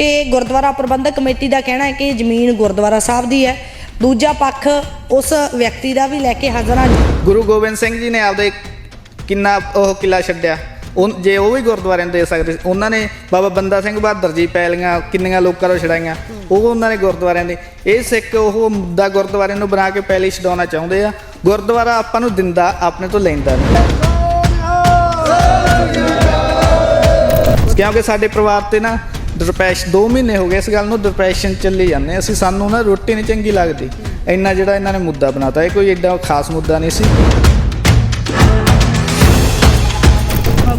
ਕਿ ਗੁਰਦੁਆਰਾ ਪ੍ਰਬੰਧਕ ਕਮੇਟੀ ਦਾ ਕਹਿਣਾ ਹੈ ਕਿ ਜ਼ਮੀਨ ਗੁਰਦੁਆਰਾ ਸਾਹਿਬ ਦੀ ਹੈ। ਦੂਜਾ ਪੱਖ ਉਸ ਵਿਅਕਤੀ ਦਾ ਵੀ ਲੈ ਕੇ ਹਾਜ਼ਰ ਹਾਂ। ਗੁਰੂ ਗੋਬਿੰਦ ਸਿੰਘ ਜੀ ਨੇ ਆਪਦੇ ਕਿੰਨਾ ਉਹ ਕਿਲਾ ਛੱਡਿਆ। ਉਹ ਜੇ ਉਹ ਵੀ ਗੁਰਦੁਆਰੇ ਨੂੰ ਦੇ ਸਕਦੇ ਉਹਨਾਂ ਨੇ ਬਾਬਾ ਬੰਦਾ ਸਿੰਘ ਬਹਾਦਰ ਜੀ ਪੈਲੀਆਂ ਕਿੰਨੀਆਂ ਲੋਕਾਂ ਤੋਂ ਛੜਾਈਆਂ ਉਹ ਉਹਨਾਂ ਨੇ ਗੁਰਦੁਆਰਿਆਂ ਦੇ। ਇਹ ਸਿੱਖ ਉਹ ਮੁੱਦਾ ਗੁਰਦੁਆਰਿਆਂ ਨੂੰ ਬਣਾ ਕੇ ਪੈਲੀ ਛਡਾਉਣਾ ਚਾਹੁੰਦੇ ਆ। ਗੁਰਦੁਆਰਾ ਆਪਾਂ ਨੂੰ ਦਿੰਦਾ, ਆਪਣੇ ਤੋਂ ਲੈਂਦਾ ਨਹੀਂ। ਕਿਉਂਕਿ ਸਾਡੇ ਪਰਿਵਾਰ ਤੇ ਨਾ ਡਿਪਰੈਸ਼ਨ 2 ਮਹੀਨੇ ਹੋ ਗਏ ਇਸ ਗੱਲ ਨੂੰ ਡਿਪਰੈਸ਼ਨ ਚੱਲੀ ਜਾਂਦੇ ਅਸੀਂ ਸਾਨੂੰ ਨਾ ਰੋਟੀ ਨਹੀਂ ਚੰਗੀ ਲੱਗਦੀ। ਇੰਨਾ ਜਿਹੜਾ ਇਹਨਾਂ ਨੇ ਮੁੱਦਾ ਬਣਾਤਾ ਇਹ ਕੋਈ ਏਡਾ ਖਾਸ ਮੁੱਦਾ ਨਹੀਂ ਸੀ।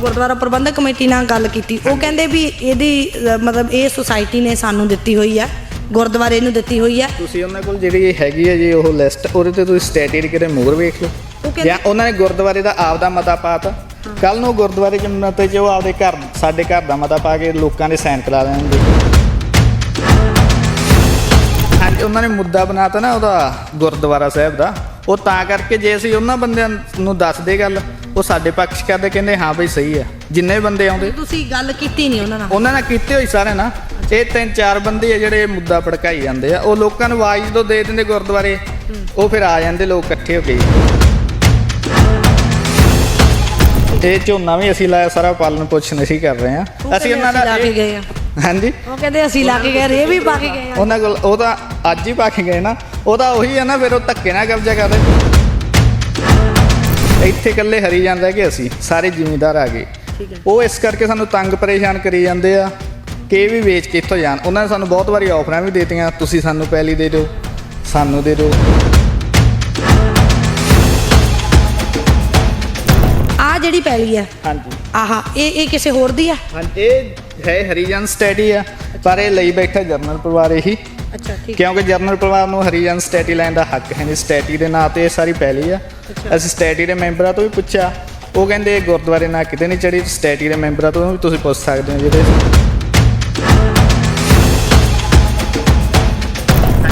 ਗੁਰਦੁਆਰਾ ਪ੍ਰਬੰਧਕ ਕਮੇਟੀ ਨਾਲ ਗੱਲ ਕੀਤੀ। ਉਹ ਕਹਿੰਦੇ ਵੀ ਇਹਦੀ ਮਤਲਬ ਇਹ ਸੁਸਾਇਟੀ ਨੇ ਸਾਨੂੰ ਦਿੱਤੀ ਹੋਈ ਹੈ ਗੁਰਦੁਆਰੇ ਨੂੰ ਦਿੱਤੀ ਹੋਈ ਹੈ ਤੁਸੀਂ ਉਹਨਾਂ ਕੋਲ ਜਿਹੜੀ ਹੈਗੀ ਹੈ ਜੀ ਉਹ ਲਿਸਟ ਉਹਦੇ ਤੇ ਤੁਸੀਂ ਸਟੈਟਿਕ ਕਿਤੇ ਮੋਹਰ ਵੇਖ ਲਓ। ਉਹ ਕਹਿੰਦੇ ਜਾਂ ਉਹਨਾਂ ਨੇ ਗੁਰਦੁਆਰੇ ਦਾ ਆਪਦਾ ਮਤਾ ਪਾਤਾ ਕੱਲ ਨੂੰ ਗੁਰਦੁਆਰੇ ਮਤੇ ਚ ਉਹ ਆਪਦੇ ਘਰ ਸਾਡੇ ਘਰ ਦਾ ਮਤਾ ਪਾ ਕੇ ਲੋਕਾਂ ਦੇ ਸਾਈਨ ਕਰਾ ਦੇਣਗੇ। ਹਾਂਜੀ ਉਹਨਾਂ ਨੇ ਮੁੱਦਾ ਬਣਾਤਾ ਨਾ ਉਹਦਾ ਗੁਰਦੁਆਰਾ ਸਾਹਿਬ ਦਾ। ਉਹ ਤਾਂ ਕਰਕੇ ਜੇ ਅਸੀਂ ਉਹਨਾਂ ਬੰਦਿਆਂ ਨੂੰ ਦੱਸਦੇ ਗੱਲ ਉਹ ਸਾਡੇ ਪੱਖ ਕਰਦੇ ਕਹਿੰਦੇ ਹਾਂ ਬਈ ਸਹੀ ਹੈ। ਜਿੰਨੇ ਬੰਦੇ ਆਉਂਦੇ। ਤੁਸੀਂ ਗੱਲ ਕੀਤੀ ਨਹੀਂ ਉਹਨਾਂ ਨਾਲ। ਉਹਨਾਂ ਨੇ ਕੀਤੇ ਹੋਈ ਸਾਰੇ ਨਾ। ਇਹ ਤਿੰਨ ਚਾਰ ਬੰਦੇ ਆ ਜਿਹੜੇ ਮੁੱਦਾ ਭੜਕਾਈ ਜਾਂਦੇ ਆ। ਉਹ ਲੋਕਾਂ ਨੂੰ ਆਵਾਜ਼ ਜਦੋਂ ਦੇ ਦਿੰਦੇ ਗੁਰਦੁਆਰੇ ਉਹ ਫਿਰ ਆ ਜਾਂਦੇ ਲੋਕ ਇਕੱਠੇ ਹੋ ਕੇ। ਇਹ ਝੋਨਾ ਵੀ ਅਸੀਂ ਲਾਇਆ ਸਾਰਾ ਪਾਲਣ ਪੋਸ਼ਣ ਅਸੀਂ ਕਰ ਰਹੇ ਆ ਉਹ ਅਸੀਂ ਉਹਨਾਂ ਦਾ ਲਾ ਕੇ ਗਏ ਆ। ਹਾਂਜੀ? ਉਹ ਕਹਿੰਦੇ ਅਸੀਂ ਲਾ ਕੇ ਗਏ ਰੇ ਵੀ ਪਾ ਕੇ ਗਏ ਆ। ਉਹਨਾਂ ਕੋਲ ਉਹ ਤਾਂ ਅੱਜ ਹੀ ਪਾ ਕੇ ਗਏ ਨਾ। ਉਹਦਾ ਉਹੀ ਆ ਨਾ ਫਿਰ ਉਹ ਧੱਕੇ ਨਾਲ ਕਬਜ਼ਾ ਕਰਦੇ ਇੱਥੇ ਇਕੱਲੇ ਹਰੀ ਜਾਂਦਾ ਕਿ ਅਸੀਂ ਸਾਰੇ ਜ਼ਿਮੀਂਦਾਰ ਆ ਗਏ। ਉਹ ਇਸ ਕਰਕੇ ਸਾਨੂੰ ਤੰਗ ਪਰੇਸ਼ਾਨ ਕਰੀ ਜਾਂਦੇ ਆ ਕਿ ਇਹ ਵੀ ਵੇਚ ਕੇ ਇੱਥੋਂ ਜਾਣ। ਉਹਨਾਂ ਨੇ ਸਾਨੂੰ ਬਹੁਤ ਵਾਰੀ ਆਫਰਾਂ ਵੀ ਦੇਤੀਆਂ ਤੁਸੀਂ ਸਾਨੂੰ ਪਹਿਲੀ ਦੇ ਦਿਓ ਸਾਨੂੰ ਦੇ ਦਿਓ। ਜਿਹੜੀ ਪੈਲੀ ਹੈ ਹਾਂਜੀ। ਆਹਾ ਇਹ ਇਹ ਕਿਸੇ ਹੋਰ ਦੀ ਹੈ ਹਾਂਜੀ ਇਹ ਹੈ ਹਰੀਜਨ ਸਟੱਡੀ ਆ ਪਰ ਇਹ ਲਈ ਬੈਠਾ ਜਰਨਲ ਪਰਿਵਾਰ ਇਹੀ। ਅੱਛਾ ਠੀਕ। ਕਿਉਂਕਿ ਜਰਨਲ ਪਰਿਵਾਰ ਨੂੰ ਹਰੀਜਨ ਸਟੈਟੀ ਲੈਣ ਦਾ ਹੱਕ ਹੈ ਨਹੀਂ ਸਟੈਟੀ ਦੇ ਨਾਂ ਤੇ ਇਹ ਸਾਰੀ ਪੈਲੀ ਆ। ਅਸੀਂ ਸਟੈਟੀ ਦੇ ਮੈਂਬਰਾਂ ਤੋਂ ਵੀ ਪੁੱਛਿਆ ਉਹ ਕਹਿੰਦੇ ਗੁਰਦੁਆਰੇ ਨਾਲ ਕਿਤੇ ਨਹੀਂ ਚੜੀ ਸਟੈਟੀ ਦੇ ਮੈਂਬਰਾਂ ਤੋਂ ਵੀ ਤੁਸੀਂ ਪੁੱਛ ਸਕਦੇ ਹੋ ਜਿਹੜੇ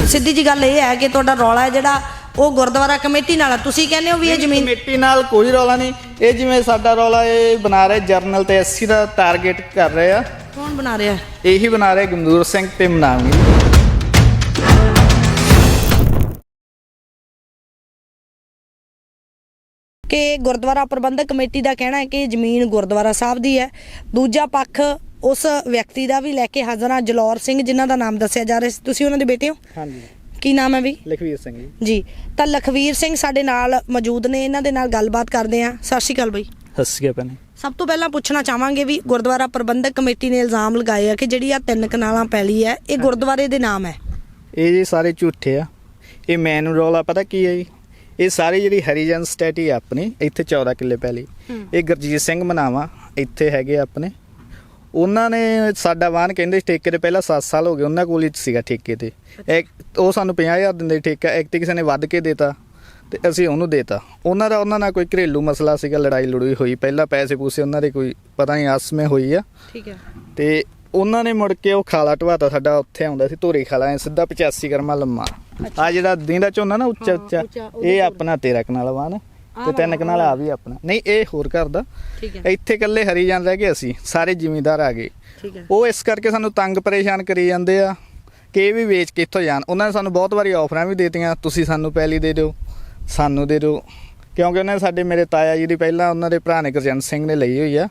ਸਿੱਧੀ ਜੀ ਗੱਲ ਇਹ ਹੈ ਕਿ ਤੁਹਾਡਾ ਰੌਲਾ ਹੈ ਜਿਹੜਾ ਉਹ ਗੁਰਦੁਆਰਾ ਕਮੇਟੀ ਨਾਲ ਤੁਸੀਂ ਕਹਿੰਦੇ ਹੋ ਵੀ ਇਹ ਜ਼ਮੀਨ ਕਮੇਟੀ ਨਾਲ ਕੋਈ ਰੌਲਾ ਨਹੀਂ। ਇਹ ਜਿਵੇਂ ਸਾਡਾ ਰੌਲਾ ਇਹ ਬਣਾ ਰਹੇ ਜਰਨਲ ਤੇ ਐਸਸੀ ਦਾ ਟਾਰਗੇਟ ਕਰ ਰਹੇ ਆ। ਕੌਣ ਬਣਾ ਰਿਹਾ? ਹੈ? ਇਹੀ ਬਣਾ ਰਹੇ ਗੰਦੂਰ ਸਿੰਘ ਤੇ ਮਨਾਵੀ ਕਿ ਗੁਰਦੁਆਰਾ ਪ੍ਰਬੰਧਕ ਕਮੇਟੀ ਦਾ ਕਹਿਣਾ ਹੈ ਕਿ ਇਹ ਜ਼ਮੀਨ ਗੁਰਦੁਆਰਾ ਸਾਹਿਬ ਦੀ ਹੈ। ਦੂਜਾ ਪੱਖ ਉਸ ਵਿਅਕਤੀ ਦਾ ਵੀ ਲੈ ਕੇ ਹਾਜ਼ਰ ਹਾਂ ਜਲੌਰ ਸਿੰਘ ਜਿਨ੍ਹਾਂ ਦਾ ਨਾਮ ਦੱਸਿਆ ਜਾ ਰਿਹਾ ਸੀ। ਤੁਸੀਂ ਉਹਨਾਂ ਦੇ ਬੇਟੇ ਹੋ? ਹਾਂਜੀ। ਕੀ ਨਾਮ ਹੈ ਵੀ? ਲਖਵੀਰ ਸਿੰਘ ਜੀ। ਜੀ ਤਾਂ ਲਖਵੀਰ ਸਿੰਘ ਸਾਡੇ ਨਾਲ ਮੌਜੂਦ ਨੇ ਇਹਨਾਂ ਦੇ ਨਾਲ ਗੱਲਬਾਤ ਕਰਦੇ ਹਾਂ। ਸਤਿ ਸ਼੍ਰੀ ਅਕਾਲ ਬਈ। ਹੱਸ ਪੈਨੇ ਸਭ ਤੋਂ ਪਹਿਲਾਂ ਪੁੱਛਣਾ ਚਾਹਾਂਗੇ ਵੀ ਗੁਰਦੁਆਰਾ ਪ੍ਰਬੰਧਕ ਕਮੇਟੀ ਨੇ ਇਲਜ਼ਾਮ ਲਗਾਏ ਆ ਕਿ ਜਿਹੜੀ ਆ ਤਿੰਨ ਕਨਾਲਾਂ ਪੈਲੀ ਹੈ ਇਹ ਗੁਰਦੁਆਰੇ ਦੇ ਨਾਮ ਹੈ। ਇਹ ਜੀ ਸਾਰੇ ਝੂਠੇ ਆ। ਇਹ ਮੈਨੂੰ ਰੌਲਾ ਪਤਾ ਕੀ ਹੈ ਜੀ? ਇਹ ਸਾਰੀ ਜਿਹੜੀ ਹਰੀਜਨ ਸਟੈਟੀ ਆ ਆਪਣੀ ਇੱਥੇ 14 ਕਿੱਲੇ ਪਹਿਲੀ ਇਹ ਗੁਰਜੀਤ ਸਿੰਘ ਮਨਾਵਾ ਇੱਥੇ ਹੈਗੇ ਆ ਆਪਣੇ। ਉਹਨਾਂ ਨੇ ਸਾਡਾ ਵਾਹਨ ਕਹਿੰਦੇ ਸੀ ਠੇਕੇ ਤੇ ਪਹਿਲਾਂ 7 ਸਾਲ ਹੋ ਗਏ ਉਹਨਾਂ ਕੋਲ ਹੀ ਸੀਗਾ ਠੇਕੇ ਤੇ। ਇੱਕ ਉਹ ਸਾਨੂੰ 50000 ਦਿੰਦੇ ਠੇਕਾ ਇੱਕ ਤੇ ਕਿਸੇ ਨੇ ਵੱਧ ਕੇ ਦੇਤਾ ਤੇ ਅਸੀਂ ਉਹਨੂੰ ਦੇਤਾ। ਉਹਨਾਂ ਦਾ ਉਹਨਾਂ ਨਾਲ ਕੋਈ ਘਰੇਲੂ ਮਸਲਾ ਸੀਗਾ ਲੜਾਈ ਲੜੂਈ ਹੋਈ ਪਹਿਲਾਂ ਪੈਸੇ ਪੂਸੇ ਉਹਨਾਂ ਦੇ ਕੋਈ ਪਤਾ ਨਹੀਂ ਆਸਮੇ ਹੋਈ ਆ। ਠੀਕ ਹੈ ਤੇ ਉਹਨਾਂ ਨੇ ਮੁੜ ਕੇ ਉਹ ਖਾਲਾ ਢਵਾਤਾ ਸਾਡਾ ਉੱਥੇ ਆਉਂਦਾ ਸੀ ਧੋਰੀ ਖਾਲਾ ਐ ਸਿੱਧਾ 85 ਕਰਮਾ ਲੰਮਾ। ਆ ਜਿਹੜਾ ਦੀਂਦਾ ਝੋਨਾ ਨਾ ਉੱਚਾ ਉੱਚਾ ਇਹ ਆਪਣਾ 13 ਕਨਾਲ ਵਾਨ ਤੇ ਤਿੰਨ ਕਨਾਲ ਆ ਵੀ ਆਪਣਾ। ਨਹੀਂ ਇਹ ਹੋਰ ਘਰ ਦਾ। ਠੀਕ ਹੈ। ਇੱਥੇ ਇਕੱਲੇ ਹਰੀ ਜਾਣ ਰਹਿ ਗਏ ਅਸੀਂ ਸਾਰੇ ਜ਼ਿਮੀਂਦਾਰ ਆ ਗਏ। ਠੀਕ ਹੈ। ਉਹ ਇਸ ਕਰਕੇ ਸਾਨੂੰ ਤੰਗ ਪਰੇਸ਼ਾਨ ਕਰੀ ਜਾਂਦੇ ਆ ਕਿ ਇਹ ਵੀ ਵੇਚ ਕੇ ਇੱਥੋਂ ਜਾਣ। ਉਹਨਾਂ ਨੇ ਸਾਨੂੰ ਬਹੁਤ ਵਾਰੀ ਆਫਰਾਂ ਵੀ ਦੇਤੀਆਂ ਤੁਸੀਂ ਸਾਨੂੰ ਪਹਿਲੀ ਦੇ ਦਿਓ ਸਾਨੂੰ ਦੇ ਦਿਓ। ਕਿਉਂਕਿ ਉਹਨਾਂ ਨੇ ਸਾਡੇ ਮੇਰੇ ਤਾਇਆ ਜੀ ਦੀ ਪਹਿਲਾਂ ਉਹਨਾਂ ਦੇ ਭਰਾ ਨੇ ਗੁਰਜੰਟ ਸਿੰਘ ਨੇ ਲਈ ਹੋਈ ਆ।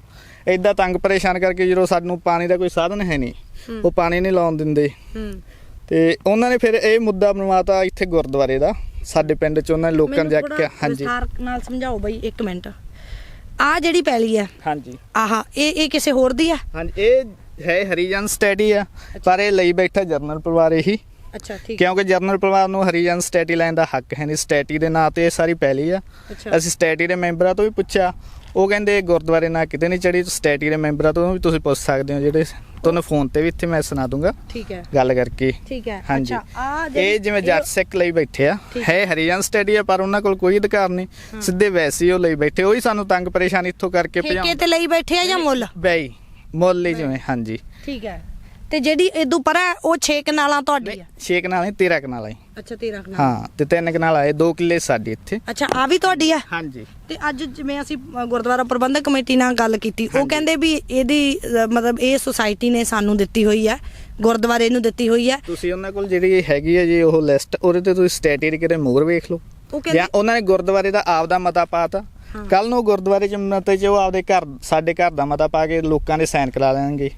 ਇਦਾਂ ਤੰਗ ਪਰੇਸ਼ਾਨ ਕਰਕੇ ਜਦੋਂ ਸਾਨੂੰ ਪਾਣੀ ਦਾ ਕੋਈ ਸਾਧਨ ਹੈ ਨਹੀਂ ਉਹ ਪਾਣੀ ਨਹੀਂ ਲਾਉਣ ਦਿੰਦੇ। ਤੇ ਉਹਨਾਂ ਨੇ ਫਿਰ ਇਹ ਮੁੱਦਾ ਬਣਵਾਤਾ ਇੱਥੇ ਗੁਰਦੁਆਰੇ ਦਾ। ਸਾਡੇ ਪਿੰਡ ਚ ਉਹਨਾਂ ਨੇ ਲੋਕਾਂ ਨੇ ਜਾ ਕੇ ਕਿਹਾ- ਹਾਂਜੀ। ਵਿਸਥਾਰ ਨਾਲ ਸਮਝਾਓ ਬਈ ਇੱਕ ਮਿੰਟ। ਆ ਜਿਹੜੀ ਪੈਲੀ ਹੈ ਹਾਂਜੀ। ਆਹਾ ਇਹ ਇਹ ਕਿਸੇ ਹੋਰ ਦੀ ਹੈ ਹਾਂਜੀ ਇਹ ਹੈ ਹਰੀਜਨ ਸਟੱਡੀ ਆ ਪਰ ਇਹ ਲਈ ਬੈਠਾ ਜਰਨਲ ਪਰਿਵਾਰ ਇਹੀ। ਅੱਛਾ ਠੀਕ। ਕਿਉਂਕਿ ਜਰਨਲ ਪਰਿਵਾਰ ਨੂੰ ਹਰੀਜਨ ਸਟੈਟੀ ਲੈਣ ਦਾ ਹੱਕ ਹੈ ਨਹੀਂ ਸਟੈਟੀ ਦੇ ਨਾਂ ਤੇ ਇਹ ਸਾਰੀ ਪੈਲੀ ਆ। ਅੱਛਾ। ਅਸੀਂ ਸਟੈਟੀ ਦੇ ਮੈਂਬਰਾਂ ਤੋਂ ਵੀ ਪੁੱਛਿਆ ਉਹ ਕਹਿੰਦੇ ਗੁਰਦੁਆਰੇ ਨਾਲ ਕਿਤੇ ਨਹੀਂ ਚੜੀ ਸਟੈਟੀ ਦੇ ਮੈਂਬਰਾਂ ਤੋਂ ਵੀ ਤੁਸੀਂ ਪੁੱਛ ਸਕਦੇ ਹੋ ਜਿਹੜੇ ਤੁਹਾਨੂੰ ਫੋਨ ਤੇ ਵੀ ਇੱਥੇ ਮੈਂ ਸੁਣਾ ਦੂੰਗਾ। ਠੀਕ ਹੈ। ਗੱਲ ਕਰਕੇ। ਠੀਕ ਹੈ। ਹਾਂਜੀ। ਇਹ ਜਿਵੇਂ ਜੱਟ ਸਿੱਖ ਲਈ ਬੈਠੇ ਆ ਠੀਕ। ਹੈ ਹਰੀਜਨ ਸਟੱਡੀ ਆ ਪਰ ਉਹਨਾਂ ਕੋਲ ਕੋਈ ਅਧਿਕਾਰ ਨਹੀਂ। ਸਿੱਧੇ ਵੈਸੇ ਉਹ ਲਈ ਬੈਠੇ ਉਹੀ ਸਾਨੂੰ ਤੰਗ ਪਰੇਸ਼ਾਨ ਇੱਥੋਂ ਕਰਕੇ ਠੇਕੇ ਤੇ ਲਈ ਬੈਠੇ ਆ ਜਾਂ ਮੁੱਲ? ਬਈ ਮੁੱਲ ਹੀ ਜਿਵੇਂ ਹਾਂਜੀ। ਠੀਕ ਹੈ। ਤੇ ਜਿਹੜੀ ਇਦੋਂ ਪਰਾਂ ਹੈ, ਉਹ 6 ਕਨਾਲਾਂ ਤੁਹਾਡੀ ਆ? ਛੇ ਕਨਾਲ ਨਹੀਂ 13 ਕਨਾਲ ਹੈ ਅੱਛਾ 13 ਕਨਾਲ। ਹਾਂ ਤੇ ਤਿੰਨ ਕਨਾਲ ਆਏ ਦੋ ਕਿੱਲੇ ਸਾਡੇ ਇੱਥੇ। ਅੱਛਾ ਆ ਵੀ ਤੁਹਾਡੀ ਆ? ਹਾਂਜੀ। ਤੇ ਅੱਜ ਜਿਵੇਂ ਅਸੀਂ ਅ, ਗੁਰਦੁਆਰਾ ਪ੍ਰਬੰਧਕ ਕਮੇਟੀ ਨਾਲ ਗੱਲ ਕੀਤੀ ਉਹ ਕਹਿੰਦੇ ਵੀ ਇਹਦੀ ਅ, ਮਤਲਬ ਇਹ ਸੁਸਾਇਟੀ ਨੇ ਸਾਨੂੰ ਦਿੱਤੀ ਹੋਈ ਹੈ ਗੁਰਦੁਆਰੇ ਨੂੰ ਦਿੱਤੀ ਹੋਈ ਹੈ ਤੁਸੀਂ ਉਹਨਾਂ ਕੋਲ ਜਿਹੜੀ ਹੈਗੀ ਹੈ ਜੀ ਉਹ ਲਿਸਟ ਉਹਦੇ ਤੇ ਤੁਸੀਂ ਸਟੇਟਰੀ ਕਿਤੇ ਮੋਹਰ ਵੇਖ ਲਓ। ਉਹ ਕਹਿੰਦੇ ਜਾਂ ਉਹਨਾਂ ਨੇ ਗੁਰਦੁਆਰੇ ਦਾ ਆਪ ਦਾ ਮਤਾ ਪਾਤਾ ਕੱਲ ਨੂੰ ਗੁਰਦੁਆਰੇ ਚ ਮਤੇ ਚ ਉਹ ਆਪਦੇ ਘਰ ਸਾਡੇ ਘਰ ਦਾ ਮਤਾ ਪਾ ਕੇ ਲੋਕਾਂ ਦੇ ਸਾਈਨ ਕਰਾ ਲੈਣਗੇ।